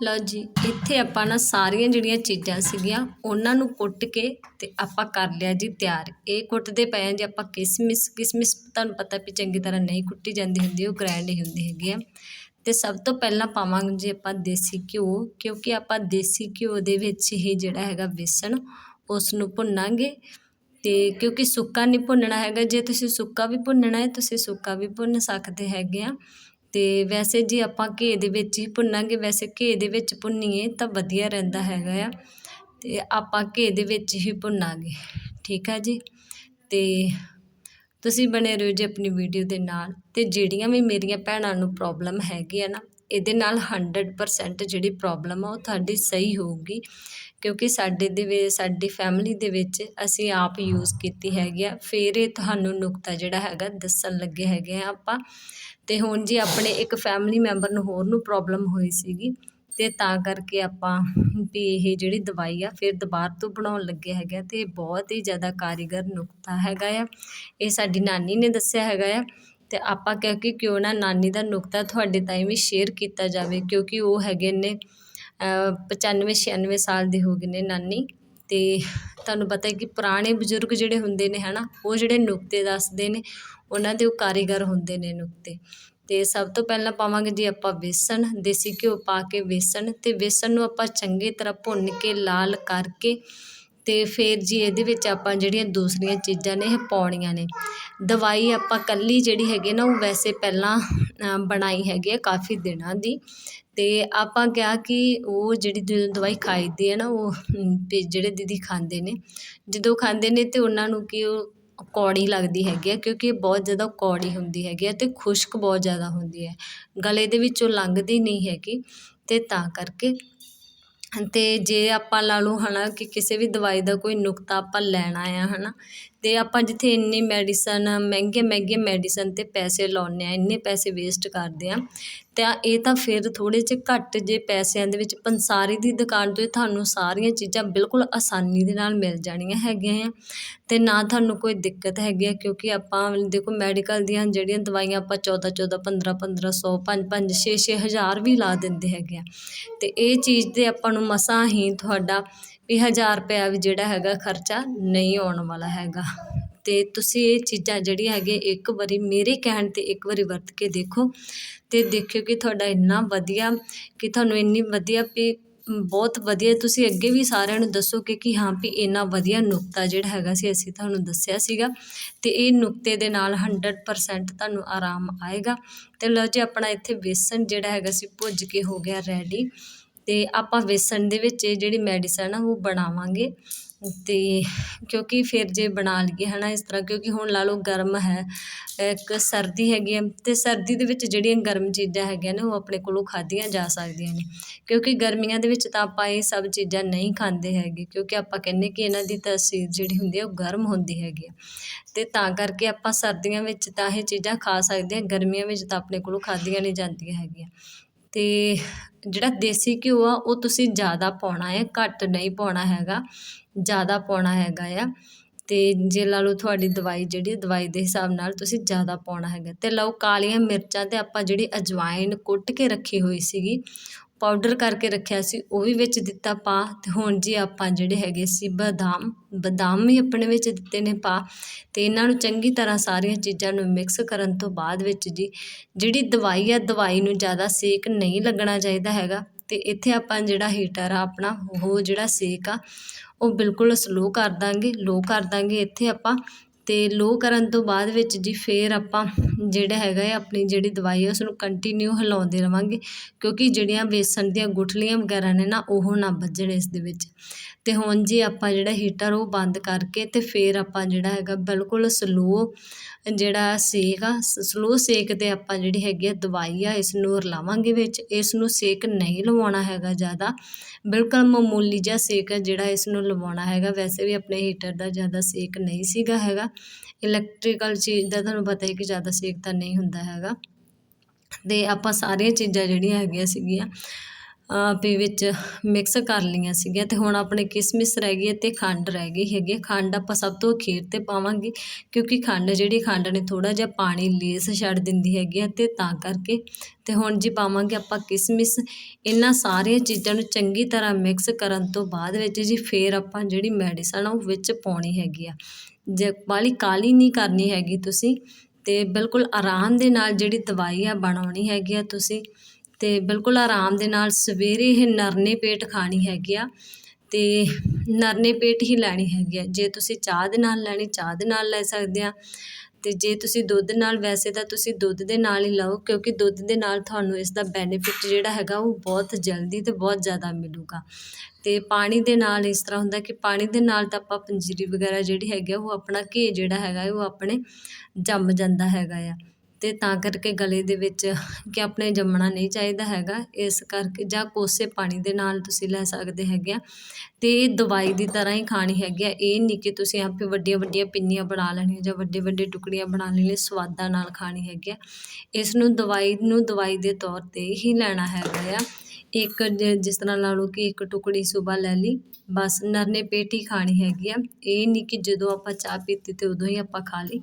ਲਓ ਜੀ, ਇੱਥੇ ਆਪਾਂ ਨਾ ਸਾਰੀਆਂ ਜਿਹੜੀਆਂ ਚੀਜ਼ਾਂ ਸੀਗੀਆਂ, ਉਹਨਾਂ ਨੂੰ ਕੁੱਟ ਕੇ ਤੇ ਆਪਾਂ ਕਰ ਲਿਆ ਜੀ ਤਿਆਰ। ਇਹ ਕੁੱਟਦੇ ਪਏ ਆ ਜੀ ਆਪਾਂ ਕਿਸਮਿਸ ਕਿਸਮਿਸ ਤੁਹਾਨੂੰ ਪਤਾ ਵੀ ਚੰਗੀ ਤਰ੍ਹਾਂ ਨਹੀਂ ਕੁੱਟੀ ਜਾਂਦੀ ਹੁੰਦੀ, ਉਹ ਗ੍ਰੈਂਡ ਹੀ ਹੁੰਦੀ ਹੈਗੀ ਆ। ਤੇ ਸਭ ਤੋਂ ਪਹਿਲਾਂ ਪਾਵਾਂਗੇ ਜੀ ਆਪਾਂ ਦੇਸੀ ਘਿਓ, ਕਿਉਂਕਿ ਆਪਾਂ ਦੇਸੀ ਘਿਓ ਦੇ ਵਿੱਚ ਹੀ ਜਿਹੜਾ ਹੈਗਾ ਵੇਸਣ ਉਸ ਨੂੰ ਭੁੰਨਾਂਗੇ। ਤੇ ਕਿਉਂਕਿ ਸੁੱਕਾ ਨਹੀਂ ਭੁੰਨਣਾ ਹੈਗਾ, ਜੇ ਤੁਸੀਂ ਸੁੱਕਾ ਵੀ ਭੁੰਨਣਾ ਹੈ, ਤੁਸੀਂ ਸੁੱਕਾ ਵੀ ਭੁੰਨ ਸਕਦੇ ਹੈਗੇ ਆ। ਅਤੇ ਵੈਸੇ ਜੀ ਆਪਾਂ ਘੇ ਦੇ ਵਿੱਚ ਹੀ ਭੁੰਨਾਂਗੇ, ਵੈਸੇ ਘੇ ਦੇ ਵਿੱਚ ਭੁੰਨੀਏ ਤਾਂ ਵਧੀਆ ਰਹਿੰਦਾ ਹੈਗਾ ਆ ਅਤੇ ਆਪਾਂ ਘੇ ਦੇ ਵਿੱਚ ਹੀ ਭੁੰਨਾਂਗੇ। ਠੀਕ ਆ ਜੀ? ਅਤੇ ਤੁਸੀਂ ਬਣੇ ਰਹੋ ਜੀ ਆਪਣੀ ਵੀਡੀਓ ਦੇ ਨਾਲ ਅਤੇ ਜਿਹੜੀਆਂ ਵੀ ਮੇਰੀਆਂ ਭੈਣਾਂ ਨੂੰ ਪ੍ਰੋਬਲਮ ਹੈਗੀ ਆ ਨਾ, ਇਹਦੇ ਨਾਲ 100% ਜਿਹੜੀ ਪ੍ਰੋਬਲਮ ਆ ਉਹ ਤੁਹਾਡੀ ਸਹੀ ਹੋਊਗੀ। ਕਿਉਂਕਿ ਸਾਡੇ ਦੇ ਵਿੱਚ, ਸਾਡੀ ਫੈਮਿਲੀ ਦੇ ਵਿੱਚ ਅਸੀਂ ਆਪ ਯੂਜ਼ ਕੀਤੀ ਹੈਗੀ ਆ। ਫਿਰ ਇਹ ਤੁਹਾਨੂੰ ਨੁਕਤਾ ਜਿਹੜਾ ਹੈਗਾ ਦੱਸਣ ਲੱਗੇ ਹੈਗੇ ਆ ਆਪਾਂ। ਅਤੇ ਹੁਣ ਜੀ ਆਪਣੇ ਇੱਕ ਫੈਮਿਲੀ ਮੈਂਬਰ ਨੂੰ ਹੋਰ ਨੂੰ ਪ੍ਰੋਬਲਮ ਹੋਈ ਸੀਗੀ ਅਤੇ ਤਾਂ ਕਰਕੇ ਆਪਾਂ ਵੀ ਇਹ ਜਿਹੜੀ ਦਵਾਈ ਆ ਫਿਰ ਦੁਬਾਰਾ ਤੋਂ ਬਣਾਉਣ ਲੱਗੇ ਹੈਗੇ ਆ ਤੇ ਇਹ ਬਹੁਤ ਹੀ ਜ਼ਿਆਦਾ ਕਾਰੀਗਰ ਨੁਕਤਾ ਹੈਗਾ ਆ। ਇਹ ਸਾਡੀ ਨਾਨੀ ਨੇ ਦੱਸਿਆ ਹੈਗਾ ਆ ਅਤੇ ਆਪਾਂ ਕਿਹਾ ਕਿ ਕਿਉਂ ਨਾ ਨਾਨੀ ਦਾ ਨੁਕਤਾ ਤੁਹਾਡੇ ਤਾਈਂ ਵੀ ਸ਼ੇਅਰ ਕੀਤਾ ਜਾਵੇ ਕਿਉਂਕਿ ਉਹ ਹੈਗੇ ਨੇ 95 96 ਸਾਲ ਦੇ ਹੋ ਗਏ ਨੇ ਨਾਨੀ। ਅਤੇ ਤੁਹਾਨੂੰ ਪਤਾ ਹੈ ਕਿ ਪੁਰਾਣੇ ਬਜ਼ੁਰਗ ਜਿਹੜੇ ਹੁੰਦੇ ਨੇ ਹੈ ਨਾ ਉਹ ਜਿਹੜੇ ਨੁਕਤੇ ਦੱਸਦੇ ਨੇ, ਉਹਨਾਂ ਦੇ ਉਹ ਕਾਰੀਗਰ ਹੁੰਦੇ ਨੇ ਨੁਕਤੇ। ਅਤੇ ਸਭ ਤੋਂ ਪਹਿਲਾਂ ਪਾਵਾਂਗੇ ਜੀ ਆਪਾਂ ਵੇਸਣ, ਦੇਸੀ ਘਿਓ ਪਾ ਕੇ ਵੇਸਣ ਅਤੇ ਵੇਸਣ ਨੂੰ ਆਪਾਂ ਚੰਗੀ ਤਰ੍ਹਾਂ ਭੁੰਨ ਕੇ ਲਾਲ ਕਰਕੇ ਅਤੇ ਫਿਰ ਜੀ ਇਹਦੇ ਵਿੱਚ ਆਪਾਂ ਜਿਹੜੀਆਂ ਦੂਸਰੀਆਂ ਚੀਜ਼ਾਂ ਨੇ ਇਹ ਪਾਉਣੀਆਂ ਨੇ। ਦਵਾਈ ਆਪਾਂ ਇਕੱਲੀ ਜਿਹੜੀ ਹੈਗੀ ਨਾ, ਉਹ ਵੈਸੇ ਪਹਿਲਾਂ ਬਣਾਈ ਹੈਗੀ ਆ ਕਾਫੀ ਦਿਨਾਂ ਦੀ। ਅਤੇ ਆਪਾਂ ਕਿਹਾ ਕਿ ਉਹ ਜਿਹੜੀ ਜਦੋਂ ਦਵਾਈ ਖਾਈਦੀ ਹੈ ਨਾ ਉਹ ਹਮ, ਜਿਹੜੇ ਦੀਦੀ ਖਾਂਦੇ ਨੇ ਜਦੋਂ ਖਾਂਦੇ ਨੇ ਤਾਂ ਉਹਨਾਂ ਨੂੰ ਕਿ ਉਹ ਕੌੜੀ ਲੱਗਦੀ ਹੈਗੀ ਆ ਕਿਉਂਕਿ ਇਹ ਬਹੁਤ ਜ਼ਿਆਦਾ ਕੌੜੀ ਹੁੰਦੀ ਹੈਗੀ ਆ ਅਤੇ ਖੁਸ਼ਕ ਬਹੁਤ ਜ਼ਿਆਦਾ ਹੁੰਦੀ ਹੈ। ਗਲੇ ਦੇ ਵਿੱਚੋਂ ਲੰਘਦੀ ਨਹੀਂ ਹੈਗੀ ਅਤੇ ਤਾਂ ਕਰਕੇ। ਅਤੇ ਜੇ ਆਪਾਂ ਲਾ ਲਓ ਹੈ ਨਾ ਕਿ ਕਿਸੇ ਵੀ ਦਵਾਈ ਦਾ ਕੋਈ ਨੁਕਤਾ ਆਪਾਂ ਲੈਣਾ ਆ ਹੈ ਨਾ ਅਤੇ ਆਪਾਂ ਜਿੱਥੇ ਇੰਨੀ ਮੈਡੀਸਨ ਮਹਿੰਗੀਆਂ ਮਹਿੰਗੀਆਂ ਮੈਡੀਸਨ ਤੇ ਪੈਸੇ ਲਾਉਂਦੇ ਹਾਂ, ਇੰਨੇ ਪੈਸੇ ਵੇਸਟ ਕਰਦੇ ਹਾਂ, ਤਾਂ ਇਹ ਤਾਂ ਫਿਰ ਥੋੜ੍ਹੇ ਜਿਹੇ ਘੱਟ ਜੇ ਪੈਸਿਆਂ ਦੇ ਵਿੱਚ ਪੰਸਾਰੀ ਦੀ ਦੁਕਾਨ ਤੋਂ ਤੁਹਾਨੂੰ ਸਾਰੀਆਂ ਚੀਜ਼ਾਂ ਬਿਲਕੁਲ ਆਸਾਨੀ ਦੇ ਨਾਲ ਮਿਲ ਜਾਣੀਆਂ ਹੈਗੀਆਂ ਆ। ਅਤੇ ਨਾ ਤੁਹਾਨੂੰ ਕੋਈ ਦਿੱਕਤ ਹੈਗੀ ਆ, ਕਿਉਂਕਿ ਆਪਾਂ ਦੇਖੋ ਮੈਡੀਕਲ ਦੀਆਂ ਜਿਹੜੀਆਂ ਦਵਾਈਆਂ ਆਪਾਂ 14 14 15 1500 5 5 6 6 ਹਜ਼ਾਰ ਵੀ ਲਾ ਦਿੰਦੇ ਹੈਗੇ ਆ। ਅਤੇ ਇਹ ਚੀਜ਼ ਤੇ ਆਪਾਂ ਨੂੰ ਮਸਾਂ ਹੀ ਤੁਹਾਡਾ ਵੀ ਹਜ਼ਾਰ ਰੁਪਇਆ ਵੀ ਜਿਹੜਾ ਹੈਗਾ ਖਰਚਾ ਨਹੀਂ ਆਉਣ ਵਾਲਾ ਹੈਗਾ। ਅਤੇ ਤੁਸੀਂ ਇਹ ਚੀਜ਼ਾਂ ਜਿਹੜੀਆਂ ਹੈਗੀਆਂ ਇੱਕ ਵਾਰੀ ਮੇਰੇ ਕਹਿਣ ਤੇ ਇੱਕ ਵਾਰੀ ਵਰਤ ਕੇ ਦੇਖੋ ਅਤੇ ਦੇਖਿਓ ਕਿ ਤੁਹਾਡਾ ਇੰਨਾ ਵਧੀਆ, ਕਿ ਤੁਹਾਨੂੰ ਇੰਨੀ ਵਧੀਆ ਵੀ ਬਹੁਤ ਵਧੀਆ ਤੁਸੀਂ ਅੱਗੇ ਵੀ ਸਾਰਿਆਂ ਨੂੰ ਦੱਸੋਗੇ ਕਿ ਹਾਂ ਵੀ ਇੰਨਾ ਵਧੀਆ ਨੁਕਤਾ ਜਿਹੜਾ ਹੈਗਾ ਸੀ, ਅਸੀਂ ਤੁਹਾਨੂੰ ਦੱਸਿਆ ਸੀਗਾ ਅਤੇ ਇਹ ਨੁਕਤੇ ਦੇ ਨਾਲ 100% ਤੁਹਾਨੂੰ ਆਰਾਮ ਆਏਗਾ। ਅਤੇ ਲਓ ਜੀ, ਆਪਣਾ ਇੱਥੇ ਵੇਸਣ ਜਿਹੜਾ ਹੈਗਾ ਸੀ, ਭੁੱਜ ਕੇ ਹੋ ਗਿਆ ਰੈਡੀ ਅਤੇ ਆਪਾਂ ਵੇਸਣ ਦੇ ਵਿੱਚ ਇਹ ਜਿਹੜੀ ਮੈਡੀਸਨ ਆ, ਉਹ ਬਣਾਵਾਂਗੇ। ਅਤੇ ਕਿਉਂਕਿ ਫਿਰ ਜੇ ਬਣਾ ਲਈਏ ਹੈ ਨਾ ਇਸ ਤਰ੍ਹਾਂ, ਕਿਉਂਕਿ ਹੁਣ ਲਾ ਲਓ ਗਰਮ ਹੈ, ਇੱਕ ਸਰਦੀ ਹੈਗੀ ਹੈ ਅਤੇ ਸਰਦੀ ਦੇ ਵਿੱਚ ਜਿਹੜੀਆਂ ਗਰਮ ਚੀਜ਼ਾਂ ਹੈਗੀਆਂ ਨੇ, ਉਹ ਆਪਣੇ ਕੋਲੋਂ ਖਾਧੀਆਂ ਜਾ ਸਕਦੀਆਂ ਨੇ। ਕਿਉਂਕਿ ਗਰਮੀਆਂ ਦੇ ਵਿੱਚ ਤਾਂ ਆਪਾਂ ਇਹ ਸਭ ਚੀਜ਼ਾਂ ਨਹੀਂ ਖਾਂਦੇ ਹੈਗੇ, ਕਿਉਂਕਿ ਆਪਾਂ ਕਹਿੰਦੇ ਕਿ ਇਹਨਾਂ ਦੀ ਤਾਸੀਰ ਜਿਹੜੀ ਹੁੰਦੀ ਹੈ ਉਹ ਗਰਮ ਹੁੰਦੀ ਹੈਗੀ ਹੈ ਤੇ ਤਾਂ ਕਰਕੇ ਆਪਾਂ ਸਰਦੀਆਂ ਵਿੱਚ ਤਾਂ ਇਹ ਚੀਜ਼ਾਂ ਖਾ ਸਕਦੇ ਹਾਂ ਗਰਮੀਆਂ ਵਿੱਚ ਤਾਂ ਆਪਣੇ ਕੋਲੋਂ ਖਾਧੀਆਂ ਨਹੀਂ ਜਾਂਦੀਆਂ ਹੈਗੀਆਂ। ਅਤੇ ਜਿਹੜਾ ਦੇਸੀ ਘਿਓ ਆ, ਉਹ ਤੁਸੀਂ ਜ਼ਿਆਦਾ ਪਾਉਣਾ ਹੈ, ਘੱਟ ਨਹੀਂ ਪਾਉਣਾ ਹੈਗਾ, ਜ਼ਿਆਦਾ ਪਾਉਣਾ ਹੈਗਾ ਆ। ਅਤੇ ਜੇ ਲਾ ਲਓ ਤੁਹਾਡੀ ਦਵਾਈ ਜਿਹੜੀ ਦਵਾਈ ਦੇ ਹਿਸਾਬ ਨਾਲ ਤੁਸੀਂ ਜ਼ਿਆਦਾ ਪਾਉਣਾ ਹੈਗਾ। ਅਤੇ ਲਓ ਕਾਲੀਆਂ ਮਿਰਚਾਂ ਅਤੇ ਆਪਾਂ ਜਿਹੜੀ ਅਜਵਾਇਨ ਕੁੱਟ ਕੇ ਰੱਖੀ ਹੋਈ ਸੀਗੀ ਪਾਊਡਰ ਕਰਕੇ ਰੱਖਿਆ ਸੀ, ਉਹ ਵੀ ਵਿੱਚ ਦਿੱਤਾ ਪਾ ਅਤੇ ਹੁਣ ਜੀ ਆਪਾਂ ਜਿਹੜੇ ਹੈਗੇ ਸੀ ਬਦਾਮ ਬਦਾਮ ਵੀ ਆਪਣੇ ਵਿੱਚ ਦਿੱਤੇ ਨੇ ਪਾ ਅਤੇ ਇਹਨਾਂ ਨੂੰ ਚੰਗੀ ਤਰ੍ਹਾਂ ਸਾਰੀਆਂ ਚੀਜ਼ਾਂ ਨੂੰ ਮਿਕਸ ਕਰਨ ਤੋਂ ਬਾਅਦ ਵਿੱਚ ਜੀ, ਜਿਹੜੀ ਦਵਾਈ ਆ, ਦਵਾਈ ਨੂੰ ਜ਼ਿਆਦਾ ਸੇਕ ਨਹੀਂ ਲੱਗਣਾ ਚਾਹੀਦਾ ਹੈਗਾ ਅਤੇ ਇੱਥੇ ਆਪਾਂ ਜਿਹੜਾ ਹੀਟਰ ਆ ਆਪਣਾ, ਉਹ ਜਿਹੜਾ ਸੇਕ ਆ, ਉਹ ਬਿਲਕੁਲ ਸਲੋ ਕਰ ਦਾਂਗੇ ਲੋ ਕਰ ਦਾਂਗੇ, ਇੱਥੇ ਆਪਾਂ ਅਤੇ ਲੋਅ ਕਰਨ ਤੋਂ ਬਾਅਦ ਵਿੱਚ ਜੀ ਫਿਰ ਆਪਾਂ ਜਿਹੜਾ ਹੈਗਾ ਹੈ, ਆਪਣੀ ਜਿਹੜੀ ਦਵਾਈ ਹੈ, ਉਸਨੂੰ ਕੰਟੀਨਿਊ ਹਿਲਾਉਂਦੇ ਰਹਾਂਗੇ ਕਿਉਂਕਿ ਜਿਹੜੀਆਂ ਬੇਸਣ ਦੀਆਂ ਗੁਠਲੀਆਂ ਵਗੈਰਾ ਨੇ ਨਾ, ਉਹ ਨਾ ਵੱਜਣ ਇਸ ਦੇ ਵਿੱਚ। ਅਤੇ ਹੁਣ ਜੀ ਆਪਾਂ ਜਿਹੜਾ ਹੀਟਰ ਉਹ ਬੰਦ ਕਰਕੇ ਅਤੇ ਫਿਰ ਆਪਾਂ ਜਿਹੜਾ ਹੈਗਾ ਬਿਲਕੁਲ ਸਲੋ ਜਿਹੜਾ ਸੇਕ ਆ ਸਲੋ ਸੇਕ ਤੇ ਆਪਾਂ ਜਿਹੜੀ ਹੈਗੀ ਆ ਦਵਾਈ ਆ ਇਸ ਨੂੰ ਰਲਾਵਾਂਗੇ ਵਿੱਚ। ਇਸ ਨੂੰ ਸੇਕ ਨਹੀਂ ਲਵਾਉਣਾ ਹੈਗਾ ਜ਼ਿਆਦਾ। ਬਿਲਕੁਲ ਮਾਮੂਲੀ ਜਿਹਾ ਸੇਕ ਹੈ ਜਿਹੜਾ ਇਸ ਨੂੰ ਲਵਾਉਣਾ ਹੈਗਾ। ਵੈਸੇ ਵੀ ਆਪਣੇ ਹੀਟਰ ਦਾ ਜ਼ਿਆਦਾ ਸੇਕ ਨਹੀਂ ਸੀਗਾ ਹੈਗਾ। ਇਲੈਕਟ੍ਰੀਕਲ ਚੀਜ਼ ਦਾ ਤੁਹਾਨੂੰ ਪਤਾ ਹੈ ਕਿ ਜ਼ਿਆਦਾ ਸੇਕ ਤਾਂ ਨਹੀਂ ਹੁੰਦਾ ਹੈਗਾ। ਅਤੇ ਆਪਾਂ ਸਾਰੀਆਂ ਚੀਜ਼ਾਂ ਜਿਹੜੀਆਂ ਹੈਗੀਆਂ ਸੀਗੀਆਂ ਵੀ ਵਿੱਚ ਮਿਕਸ ਕਰ ਲਈਆਂ ਸੀਗੀਆਂ ਅਤੇ ਹੁਣ ਆਪਣੇ ਕਿਸਮਿਸ ਰਹਿ ਗਈ ਅਤੇ ਖੰਡ ਰਹਿ ਗਈ ਹੈਗੀ ਹੈ। ਖੰਡ ਆਪਾਂ ਸਭ ਤੋਂ ਅਖੀਰ ਤੇ ਪਾਵਾਂਗੇ ਕਿਉਂਕਿ ਖੰਡ ਜਿਹੜੀ ਖੰਡ ਨੇ ਥੋੜ੍ਹਾ ਜਿਹਾ ਪਾਣੀ ਲੇਸ ਛੱਡ ਦਿੰਦੀ ਹੈਗੀ ਹੈ ਅਤੇ ਤਾਂ ਕਰਕੇ ਅਤੇ ਹੁਣ ਜੀ ਪਾਵਾਂਗੇ ਆਪਾਂ ਕਿਸਮਿਸ, ਇਹਨਾਂ ਸਾਰੀਆਂ ਚੀਜ਼ਾਂ ਨੂੰ ਚੰਗੀ ਤਰ੍ਹਾਂ ਮਿਕਸ ਕਰਨ ਤੋਂ ਬਾਅਦ ਵਿੱਚ ਜੀ ਫਿਰ ਆਪਾਂ ਜਿਹੜੀ ਮੈਡੀਸਨ ਆ ਉਹ ਵਿੱਚ ਪਾਉਣੀ ਹੈਗੀ ਆ ਜੇ ਬਾਹਲੀ ਕਾਲੀ ਨਹੀਂ ਕਰਨੀ ਹੈਗੀ ਤੁਸੀਂ ਅਤੇ ਬਿਲਕੁਲ ਆਰਾਮ ਦੇ ਨਾਲ ਜਿਹੜੀ ਦਵਾਈ ਆ ਬਣਾਉਣੀ ਹੈਗੀ ਆ ਤੁਸੀਂ ਅਤੇ ਬਿਲਕੁਲ ਆਰਾਮ ਦੇ ਨਾਲ ਸਵੇਰੇ ਇਹ ਨਰਨੇ ਪੇਟ ਖਾਣੀ ਹੈਗੀ ਆ ਅਤੇ ਨਰਨੇ ਪੇਟ ਹੀ ਲੈਣੀ ਹੈਗੀ ਆ। ਜੇ ਤੁਸੀਂ ਚਾਹ ਦੇ ਨਾਲ ਲੈਣੀ, ਚਾਹ ਦੇ ਨਾਲ ਲੈ ਸਕਦੇ ਆ। ਅਤੇ ਜੇ ਤੁਸੀਂ ਦੁੱਧ ਨਾਲ, ਵੈਸੇ ਤਾਂ ਤੁਸੀਂ ਦੁੱਧ ਦੇ ਨਾਲ ਹੀ ਲਓ, ਕਿਉਂਕਿ ਦੁੱਧ ਦੇ ਨਾਲ ਤੁਹਾਨੂੰ ਇਸ ਦਾ ਬੈਨੀਫਿਟ ਜਿਹੜਾ ਹੈਗਾ ਉਹ ਬਹੁਤ ਜਲਦੀ ਅਤੇ ਬਹੁਤ ਜ਼ਿਆਦਾ ਮਿਲੂਗਾ। ਅਤੇ ਪਾਣੀ ਦੇ ਨਾਲ ਇਸ ਤਰ੍ਹਾਂ ਹੁੰਦਾ ਕਿ ਪਾਣੀ ਦੇ ਨਾਲ ਤਾਂ ਆਪਾਂ ਪੰਜੀਰੀ ਵਗੈਰਾ ਜਿਹੜੀ ਹੈਗੀ ਆ, ਉਹ ਆਪਣਾ ਘੇ ਜਿਹੜਾ ਹੈਗਾ, ਉਹ ਆਪਣੇ ਜੰਮ ਜਾਂਦਾ ਹੈਗਾ ਆ। ਅਤੇ ਤਾਂ ਕਰਕੇ ਗਲੇ ਦੇ ਵਿੱਚ ਕਿ ਆਪਣੇ ਜੰਮਣਾ ਨਹੀਂ ਚਾਹੀਦਾ ਹੈਗਾ, ਇਸ ਕਰਕੇ ਜਾਂ ਕੋਸੇ ਪਾਣੀ ਦੇ ਨਾਲ ਤੁਸੀਂ ਲੈ ਸਕਦੇ ਹੈਗੇ ਆ। ਅਤੇ ਇਹ ਦਵਾਈ ਦੀ ਤਰ੍ਹਾਂ ਹੀ ਖਾਣੀ ਹੈਗੀ ਆ। ਇਹ ਨਹੀਂ ਕਿ ਤੁਸੀਂ ਆਪੇ ਵੱਡੀਆਂ ਵੱਡੀਆਂ ਪਿੰਨੀਆਂ ਬਣਾ ਲੈਣੀਆਂ ਜਾਂ ਵੱਡੇ ਵੱਡੇ ਟੁਕੜੀਆਂ ਬਣਾ ਲੈਣੀਆਂ ਸਵਾਦਾਂ ਨਾਲ ਖਾਣੀ ਹੈਗੀ ਆ। ਇਸ ਨੂੰ ਦਵਾਈ ਨੂੰ ਦਵਾਈ ਦੇ ਤੌਰ ਤੇ ਹੀ ਲੈਣਾ ਹੈਗਾ ਆ। ਇੱਕ ਜ- ਜਿਸ ਤਰ੍ਹਾਂ ਲਾ ਲਓ ਕਿ ਇੱਕ ਟੁਕੜੀ ਸੁਬਾਹ ਲੈ ਲਈ, ਬਸ ਨਰਨੇ ਪੇਟ ਹੀ ਖਾਣੀ ਹੈਗੀ ਆ। ਇਹ ਨਹੀਂ ਕਿ ਜਦੋਂ ਆਪਾਂ ਚਾਹ ਪੀਤੀ ਤੇ ਉਦੋਂ ਹੀ ਆਪਾਂ ਖਾ ਲਈ।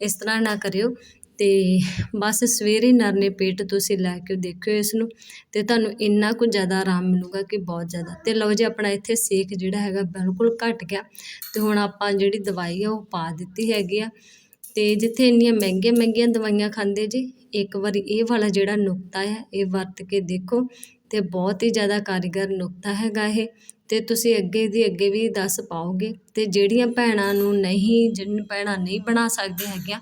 ਇਸ ਤਰ੍ਹਾਂ ਨਾ ਕਰਿਓ। ਤੇ ਬਸ ਸਵੇਰੇ ਨਰਨੇ ਪੇਟ ਤੁਸੀਂ ਲੈ ਕੇ ਦੇਖਿਓ ਇਸ ਨੂੰ ਤੇ ਤੁਹਾਨੂੰ ਇੰਨਾ ਕੁ ਜ਼ਿਆਦਾ ਆਰਾਮ ਮਿਲੂਗਾ ਕਿ ਬਹੁਤ ਜ਼ਿਆਦਾ। ਤੇ ਲਓ ਜੀ, ਆਪਣਾ ਇੱਥੇ ਸੇਕ ਜਿਹੜਾ ਹੈਗਾ ਬਿਲਕੁਲ ਘਟ ਗਿਆ ਤੇ ਹੁਣ ਆਪਾਂ ਜਿਹੜੀ ਦਵਾਈ ਆ ਉਹ ਪਾ ਦਿੱਤੀ ਹੈਗੀ ਆ। ਤੇ ਜਿੱਥੇ ਇੰਨੀਆਂ ਮਹਿੰਗੀਆਂ ਮਹਿੰਗੀਆਂ ਦਵਾਈਆਂ ਖਾਂਦੇ ਜੀ, ਇੱਕ ਵਾਰੀ ਇਹ ਵਾਲਾ ਜਿਹੜਾ ਨੁਕਤਾ ਹੈ ਇਹ ਵਰਤ ਕੇ ਦੇਖੋ ਤੇ ਬਹੁਤ ਹੀ ਜ਼ਿਆਦਾ ਕਾਰੀਗਰ ਨੁਕਤਾ ਹੈਗਾ ਇਹ। ਤੇ ਤੁਸੀਂ ਅੱਗੇ ਦੀ ਅੱਗੇ ਵੀ ਦੱਸ ਪਾਓਗੇ ਤੇ ਜਿਹੜੀਆਂ ਭੈਣਾਂ ਨੂੰ ਨਹੀਂ ਜਿਹਨ ਭੈਣਾਂ ਨਹੀਂ ਬਣਾ ਸਕਦੇ ਹੈਗੀਆਂ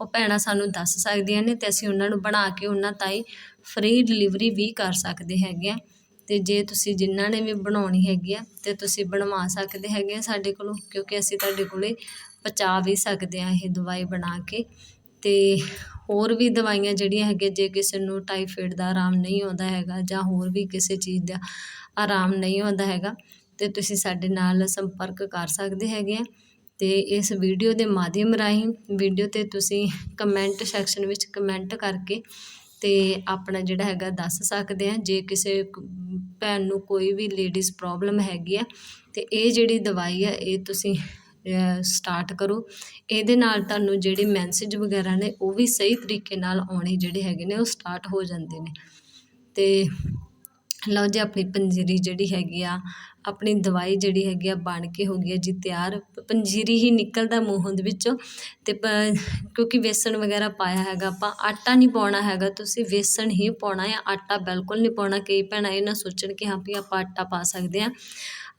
ਉਹ ਭੈਣਾਂ ਸਾਨੂੰ ਦੱਸ ਸਕਦੀਆਂ ਨੇ ਅਤੇ ਅਸੀਂ ਉਹਨਾਂ ਨੂੰ ਬਣਾ ਕੇ ਉਹਨਾਂ ਤਾਈਂ ਫ੍ਰੀ ਡਿਲੀਵਰੀ ਵੀ ਕਰ ਸਕਦੇ ਹੈਗੇ ਹਾਂ ਅਤੇ ਜੇ ਤੁਸੀਂ ਜਿਨ੍ਹਾਂ ਨੇ ਵੀ ਬਣਾਉਣੀ ਹੈਗੀ ਆ ਤੇ ਤੁਸੀਂ ਬਣਵਾ ਸਕਦੇ ਹੈਗੇ ਆ ਸਾਡੇ ਕੋਲੋਂ, ਕਿਉਂਕਿ ਅਸੀਂ ਤੁਹਾਡੇ ਕੋਲੇ ਪਹੁੰਚਾ ਵੀ ਸਕਦੇ ਹਾਂ ਇਹ ਦਵਾਈ ਬਣਾ ਕੇ। ਅਤੇ ਹੋਰ ਵੀ ਦਵਾਈਆਂ ਜਿਹੜੀਆਂ ਹੈਗੀਆਂ, ਜੇ ਕਿਸੇ ਨੂੰ ਟਾਈਫਾਇਡ ਦਾ ਆਰਾਮ ਨਹੀਂ ਆਉਂਦਾ ਹੈਗਾ ਜਾਂ ਹੋਰ ਵੀ ਕਿਸੇ ਚੀਜ਼ ਦਾ ਆਰਾਮ ਨਹੀਂ ਆਉਂਦਾ ਹੈਗਾ, ਤੇ ਤੁਸੀਂ ਸਾਡੇ ਨਾਲ ਸੰਪਰਕ ਕਰ ਸਕਦੇ ਹੈਗੇ ਆ। ਅਤੇ ਇਸ ਵੀਡੀਓ ਦੇ ਮਾਧਿਅਮ ਰਾਹੀਂ ਵੀਡੀਓ ਤੇ ਤੁਸੀਂ ਕਮੈਂਟ ਸੈਕਸ਼ਨ ਵਿੱਚ ਕਮੈਂਟ ਕਰਕੇ ਅਤੇ ਆਪਣਾ ਜਿਹੜਾ ਹੈਗਾ ਦੱਸ ਸਕਦੇ ਆ ਜੇ ਕਿਸੇ ਭੈਣ ਨੂੰ ਕੋਈ ਵੀ ਲੇਡੀਜ਼ ਪ੍ਰੋਬਲਮ ਹੈਗੀ ਆ, ਤੇ ਇਹ ਜਿਹੜੀ ਦਵਾਈ ਆ, ਇਹ ਤੁਸੀਂ ਸਟਾਰਟ ਕਰੋ। ਇਹਦੇ ਨਾਲ ਤੁਹਾਨੂੰ ਜਿਹੜੇ ਮੈਸੇਜ ਵਗੈਰਾ ਨੇ, ਉਹ ਵੀ ਸਹੀ ਤਰੀਕੇ ਨਾਲ ਆਉਣੇ ਜਿਹੜੇ ਹੈਗੇ ਨੇ, ਉਹ ਸਟਾਰਟ ਹੋ ਜਾਂਦੇ ਨੇ। ਅਤੇ ਲਓ ਜੀ, ਆਪਣੀ ਪੰਜੀਰੀ ਜਿਹੜੀ ਹੈਗੀ ਆ, ਆਪਣੀ ਦਵਾਈ ਜਿਹੜੀ ਹੈਗੀ ਆ ਬਣ ਕੇ ਹੋ ਗਈ ਆ ਜੀ ਤਿਆਰ। ਪੰਜੀਰੀ ਹੀ ਨਿਕਲਦਾ ਮੂੰਹ ਦੇ ਵਿੱਚੋਂ ਅਤੇ ਪ- ਕਿਉਂਕਿ ਵੇਸਣ ਵਗੈਰਾ ਪਾਇਆ ਹੈਗਾ, ਆਪਾਂ ਆਟਾ ਨਹੀਂ ਪਾਉਣਾ ਹੈਗਾ, ਤੁਸੀਂ ਵੇਸਣ ਹੀ ਪਾਉਣਾ ਹੈ ਆਟਾ ਬਿਲਕੁਲ ਨਹੀਂ ਪਾਉਣਾ, ਕਈ ਭੈਣਾਂ ਇਹ ਨਾ ਸੋਚਣ ਕਿ ਹਾਂ ਵੀ ਆਪਾਂ ਆਟਾ ਪਾ ਸਕਦੇ ਹਾਂ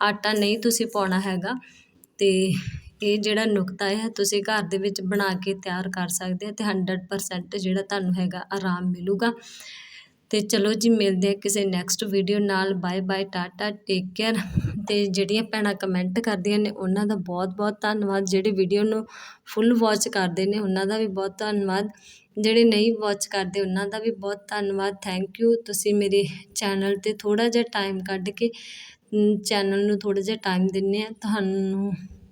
ਆਟਾ ਨਹੀਂ ਤੁਸੀਂ ਪਾਉਣਾ ਹੈਗਾ ਅਤੇ ਇਹ ਜਿਹੜਾ ਨੁਕਤਾ ਹੈ, ਤੁਸੀਂ ਘਰ ਦੇ ਵਿੱਚ ਬਣਾ ਕੇ ਤਿਆਰ ਕਰ ਸਕਦੇ ਆ ਤੇ 100% ਜਿਹੜਾ ਤੁਹਾਨੂੰ ਹੈਗਾ ਆਰਾਮ ਮਿਲੂਗਾ। ਅਤੇ ਚਲੋ ਜੀ, ਮਿਲਦੇ ਹਾਂ ਕਿਸੇ ਨੈਕਸਟ ਵੀਡੀਓ ਨਾਲ। Bye bye tata take care ਅਤੇ ਜਿਹੜੀਆਂ ਭੈਣਾਂ ਕਮੈਂਟ ਕਰਦੀਆਂ ਨੇ, ਉਹਨਾਂ ਦਾ ਬਹੁਤ ਬਹੁਤ ਧੰਨਵਾਦ। ਜਿਹੜੇ ਵੀਡੀਓ ਨੂੰ ਫੁੱਲ ਵੋਚ ਕਰਦੇ ਨੇ, ਉਹਨਾਂ ਦਾ ਵੀ ਬਹੁਤ ਧੰਨਵਾਦ। ਜਿਹੜੇ ਨਹੀਂ ਵੋਚ ਕਰਦੇ, ਉਹਨਾਂ ਦਾ ਵੀ ਬਹੁਤ ਧੰਨਵਾਦ। ਥੈਂਕ ਯੂ ਤੁਸੀਂ ਮੇਰੇ ਚੈਨਲ ਤੇ ਥੋੜ੍ਹਾ ਜਿਹਾ ਟਾਈਮ ਕੱਢ ਕੇ ਚੈਨਲ ਨੂੰ ਥੋੜ੍ਹਾ ਜਿਹਾ ਟਾਈਮ ਦਿੰਦੇ ਹਾਂ ਤੁਹਾਨੂੰ,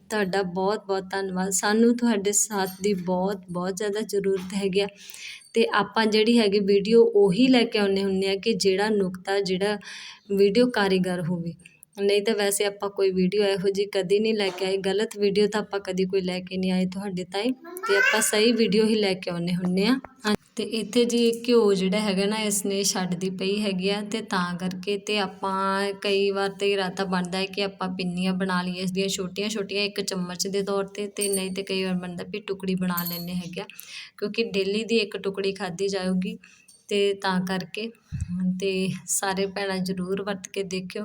ਤੁਹਾਡਾ ਬਹੁਤ ਬਹੁਤ ਧੰਨਵਾਦ। ਸਾਨੂੰ ਤੁਹਾਡੇ ਸਾਥ ਦੀ ਬਹੁਤ ਬਹੁਤ ਜ਼ਿਆਦਾ ਜ਼ਰੂਰਤ ਹੈਗੀ ਆ। ਅਤੇ ਆਪਾਂ ਜਿਹੜੀ ਹੈਗੀ ਵੀਡੀਓ ਉਹੀ ਲੈ ਕੇ ਆਉਂਦੇ ਹੁੰਦੇ ਹਾਂ ਕਿ ਜਿਹੜਾ ਨੁਕਤਾ, ਜਿਹੜਾ ਵੀਡੀਓ ਕਾਰੀਗਰ ਹੋਵੇ। ਨਹੀਂ ਤਾਂ ਵੈਸੇ ਆਪਾਂ ਕੋਈ ਵੀਡੀਓ ਇਹੋ ਜਿਹੀ ਕਦੀ ਨਹੀਂ ਲੈ ਕੇ ਆਏ। ਗਲਤ ਵੀਡੀਓ ਤਾਂ ਆਪਾਂ ਕਦੀ ਕੋਈ ਲੈ ਕੇ ਨਹੀਂ ਆਏ ਤੁਹਾਡੇ ਤਾਈਂ। ਅਤੇ ਆਪਾਂ ਸਹੀ ਵੀਡੀਓ ਹੀ ਲੈ ਕੇ ਆਉਂਦੇ ਹੁੰਦੇ ਆ ਅਤੇ ਇੱਥੇ ਜੀ ਘਿਓ ਜਿਹੜਾ ਹੈਗਾ ਨਾ, ਇਸ ਨੇ ਛੱਡਦੀ ਪਈ ਹੈਗੀ ਆ। ਅਤੇ ਤਾਂ ਕਰਕੇ ਅਤੇ ਆਪਾਂ ਕਈ ਵਾਰ ਤਾਂ ਇਰਾਦਾ ਬਣਦਾ ਹੈ ਕਿ ਆਪਾਂ ਪਿੰਨੀਆਂ ਬਣਾ ਲਈਏ ਇਸ ਦੀਆਂ ਛੋਟੀਆਂ ਛੋਟੀਆਂ ਇੱਕ ਚਮਚ ਦੇ ਤੌਰ ਤੇ। ਅਤੇ ਨਹੀਂ ਤਾਂ ਕਈ ਵਾਰ ਬਣਦਾ ਵੀ ਟੁਕੜੀ ਬਣਾ ਲੈਂਦੇ ਹੈਗੇ ਆ। ਕਿਉਂਕਿ ਡੇਲੀ ਦੀ ਇੱਕ ਟੁਕੜੀ ਖਾਧੀ ਜਾਊਗੀ। ਅਤੇ ਤਾਂ ਕਰਕੇ ਅਤੇ ਸਾਰੇ ਭੈਣਾਂ ਜ਼ਰੂਰ ਵਰਤ ਕੇ ਦੇਖਿਓ।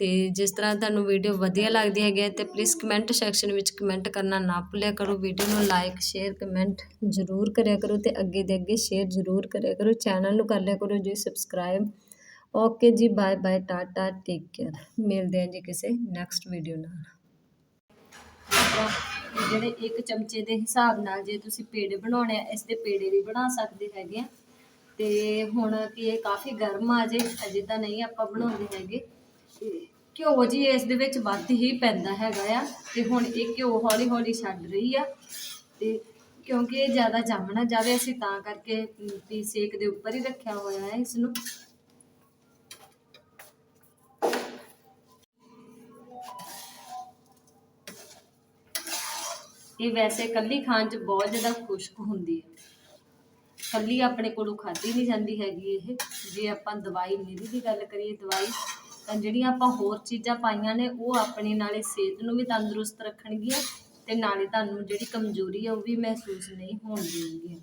ਅਤੇ ਜਿਸ ਤਰ੍ਹਾਂ ਤੁਹਾਨੂੰ ਵੀਡੀਓ ਵਧੀਆ ਲੱਗਦੀ ਹੈਗੀ ਹੈ ਤੇ ਪਲੀਜ਼ ਕਮੈਂਟ ਸੈਕਸ਼ਨ ਵਿੱਚ ਕਮੈਂਟ ਕਰਨਾ ਨਾ ਭੁੱਲਿਆ ਕਰੋ। ਵੀਡੀਓ ਨੂੰ ਲਾਈਕ ਸ਼ੇਅਰ ਕਮੈਂਟ ਜ਼ਰੂਰ ਕਰਿਆ ਕਰੋ ਅਤੇ ਅੱਗੇ ਦੇ ਅੱਗੇ ਸ਼ੇਅਰ ਜ਼ਰੂਰ ਕਰਿਆ ਕਰੋ। ਚੈਨਲ ਨੂੰ ਕਰ ਲਿਆ ਕਰੋ ਜੀ ਸਬਸਕ੍ਰਾਈਬ ਓਕੇ ਜੀ bye bye tata take care ਮਿਲਦੇ ਹਾਂ ਜੀ ਕਿਸੇ ਨੈਕਸਟ ਵੀਡੀਓ ਨਾਲ। ਜਿਹੜੇ ਇੱਕ ਚਮਚੇ ਦੇ ਹਿਸਾਬ ਨਾਲ ਜੇ ਤੁਸੀਂ ਪੇੜੇ ਬਣਾਉਣੇ ਆ, ਇਸ ਦੇ ਪੇੜੇ ਵੀ ਬਣਾ ਸਕਦੇ ਹੈਗੇ ਆ। ਤੇ ਹੁਣ ਕਿ ਇਹ ਕਾਫੀ ਗਰਮ ਆ ਜੇ, ਅਜੇ ਤਾਂ ਨਹੀਂ ਆਪਾਂ ਬਣਾਉਂਦੇ ਹੈਗੇ। ਘਿਓ ਜੀ, ਇਸ ਦੇ ਵਿੱਚ ਵੱਧ ਹੀ ਪੈਂਦਾ ਹੈਗਾ ਆ ਤੇ ਹੁਣ ਇਹ ਘਿਓ ਹੌਲੀ ਹੌਲੀ ਛੱਡ ਰਹੀ ਆ ਤੇ ਕਿਉਂਕਿ ਇਹ ਜ਼ਿਆਦਾ ਜੰਮ ਨਾ ਜਾਵੇ, ਅਸੀਂ ਤਾਂ ਕਰਕੇ ਵੀ ਸੇਕ ਦੇ ਉੱਪਰ ਹੀ ਰੱਖਿਆ ਹੋਇਆ ਹੈ ਇਸ ਨੂੰ ਇਹ ਵੈਸੇ ਕੱਲੀ ਖਾਣ ਚ ਬਹੁਤ ਜ਼ਿਆਦਾ ਖੁਸ਼ਕ ਹੁੰਦੀ ਹੈ। ਕੱਲੀ ਆਪਣੇ ਕੋਲੋਂ ਖਾਧੀ ਨਹੀਂ ਜਾਂਦੀ ਹੈਗੀ ਇਹ। ਜੇ ਆਪਾਂ ਦਵਾਈ, ਮੇਰੀ ਦੀ ਗੱਲ ਕਰੀਏ ਦਵਾਈ ਜਿਹੜੀਆਂ ਆਪਾਂ ਹੋਰ ਚੀਜ਼ਾਂ ਪਾਈਆਂ ਨੇ, ਉਹ ਆਪਣੀ ਨਾਲੇ ਸਿਹਤ ਨੂੰ ਵੀ ਤੰਦਰੁਸਤ ਰੱਖਣਗੀਆਂ ਤੇ ਨਾਲੇ ਤੁਹਾਨੂੰ ਜਿਹੜੀ ਕਮਜ਼ੋਰੀ ਆ, ਉਹ ਵੀ ਮਹਿਸੂਸ ਨਹੀਂ ਹੋਣ ਦੇਣਗੀਆਂ।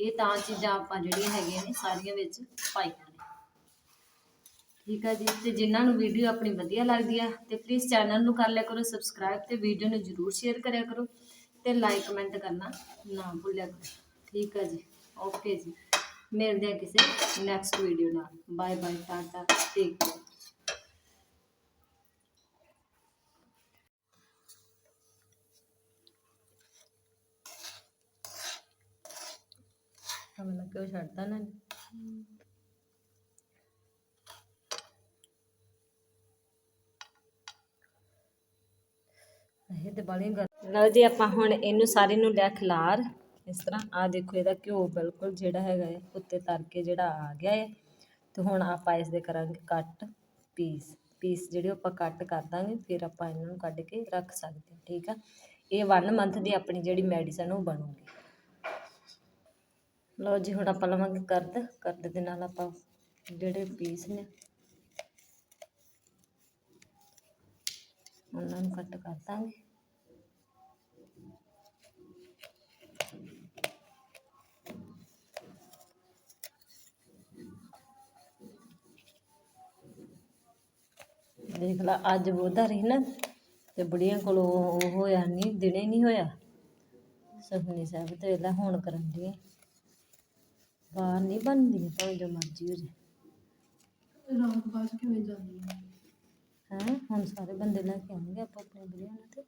ਇਹ ਤਾਂ ਚੀਜ਼ਾਂ ਆਪਾਂ ਜਿਹੜੀਆਂ ਹੈਗੀਆਂ ਨੇ, ਸਾਰੀਆਂ ਵਿੱਚ ਪਾਈਆਂ ਨੇ। ਠੀਕ ਆ ਜੀ, ਤੇ ਜਿਨ੍ਹਾਂ ਨੂੰ ਵੀਡੀਓ ਆਪਣੀ ਵਧੀਆ ਲੱਗਦੀ ਆ, ਤੇ ਪਲੀਜ਼ ਚੈਨਲ ਨੂੰ ਕਰ ਲਿਆ ਕਰੋ ਸਬਸਕ੍ਰਾਈਬ ਤੇ ਵੀਡੀਓ ਨੂੰ ਜਰੂਰ ਸ਼ੇਅਰ ਕਰਿਆ ਕਰੋ, ਤੇ ਲਾਈਕ ਕਮੈਂਟ ਕਰਨਾ ਨਾ ਭੁੱਲਿਆ ਕਰੋ। ਠੀਕ ਆ ਜੀ ਓਕੇ ਜੀ। ਮਿਲਦੇ ਆ ਕਿਸੇ ਨੈਕਸਟ ਵੀਡੀਓ ਨਾਲ। Bye bye tata take care ਹਮਲਾ ਕਿਉਂ ਛੱਡਦਾ ਨਾ? ਇਹ ਤੇ ਬਾਲੀਆਂ ਕਰ ਲਓ ਜੀ, ਆਪਾਂ ਹੁਣ ਇਹਨੂੰ ਸਾਰੇ ਨੂੰ ਲੈ ਖਲਾਰ। ਇਸ ਤਰ੍ਹਾਂ ਆ ਦੇਖੋ ਇਹਦਾ ਘਿਓ ਬਿਲਕੁਲ ਜਿਹੜਾ ਹੈਗਾ ਹੈ ਉੱਤੇ ਤਰ ਕੇ ਜਿਹੜਾ ਆ ਗਿਆ ਹੈ ਤੇ ਹੁਣ ਆਪਾਂ ਇਸ ਦੇ ਕਰਾਂਗੇ ਕੱਟ ਪੀਸ। ਪੀਸ ਜਿਹੜੇ ਆਪਾਂ ਕੱਟ ਕਰ ਦਾਂਗੇ, ਫਿਰ ਆਪਾਂ ਇਹਨਾਂ ਨੂੰ ਕੱਢ ਕੇ ਰੱਖ ਸਕਦੇ ਹਾਂ, ਠੀਕ ਆ? ਇਹ 1 ਮੰਥ ਦੀ ਆਪਣੀ ਜਿਹੜੀ ਮੈਡੀਸਨ ਉਹ ਬਣੂਗੀ। ਲਓ ਜੀ, ਹੁਣ ਆਪਾਂ ਲਵਾਂਗੇ ਕਰਦ। ਕਰਦ ਦੇ ਨਾਲ ਆਪਾਂ ਜਿਹੜੇ ਪੀਸ ਨੇ, ਉਹਨਾਂ ਨੂੰ ਕੱਟ ਕਰ ਦਾਂਗੇ। ਦੇਖ ਲਾ, ਅੱਜ ਬੋਧਾ ਰਹੀ ਨਾ, ਤੇ ਬੁੜੀਆਂ ਕੋਲੋਂ ਉਹ ਹੋਇਆ ਨਹੀਂ ਦਿਨੇ ਨਹੀਂ ਹੋਇਆ। ਸੁਖਨੀ ਸਾਹਿਬ, ਤੇ ਵੇਲਾ ਹੁਣ ਕਰਨ ਦੀ ਬਾਹਰ ਨਹੀਂ ਬਣਦੀ ਭਾਵੇਂ ਜੋ ਮਰਜ਼ੀ ਹੋ ਜੇ ਰਾਤ ਬਾਅਦ ਕਿਵੇਂ ਜਾਂਦੀ ਹੈ? ਹੈ ਹੁਣ ਸਾਰੇ ਬੰਦੇ ਲੈ ਕੇ ਆਉਣਗੇ ਆਪਾਂ ਆਪਣੇ ਬੁੜੀਆਂ ਨੂੰ ਤੇ।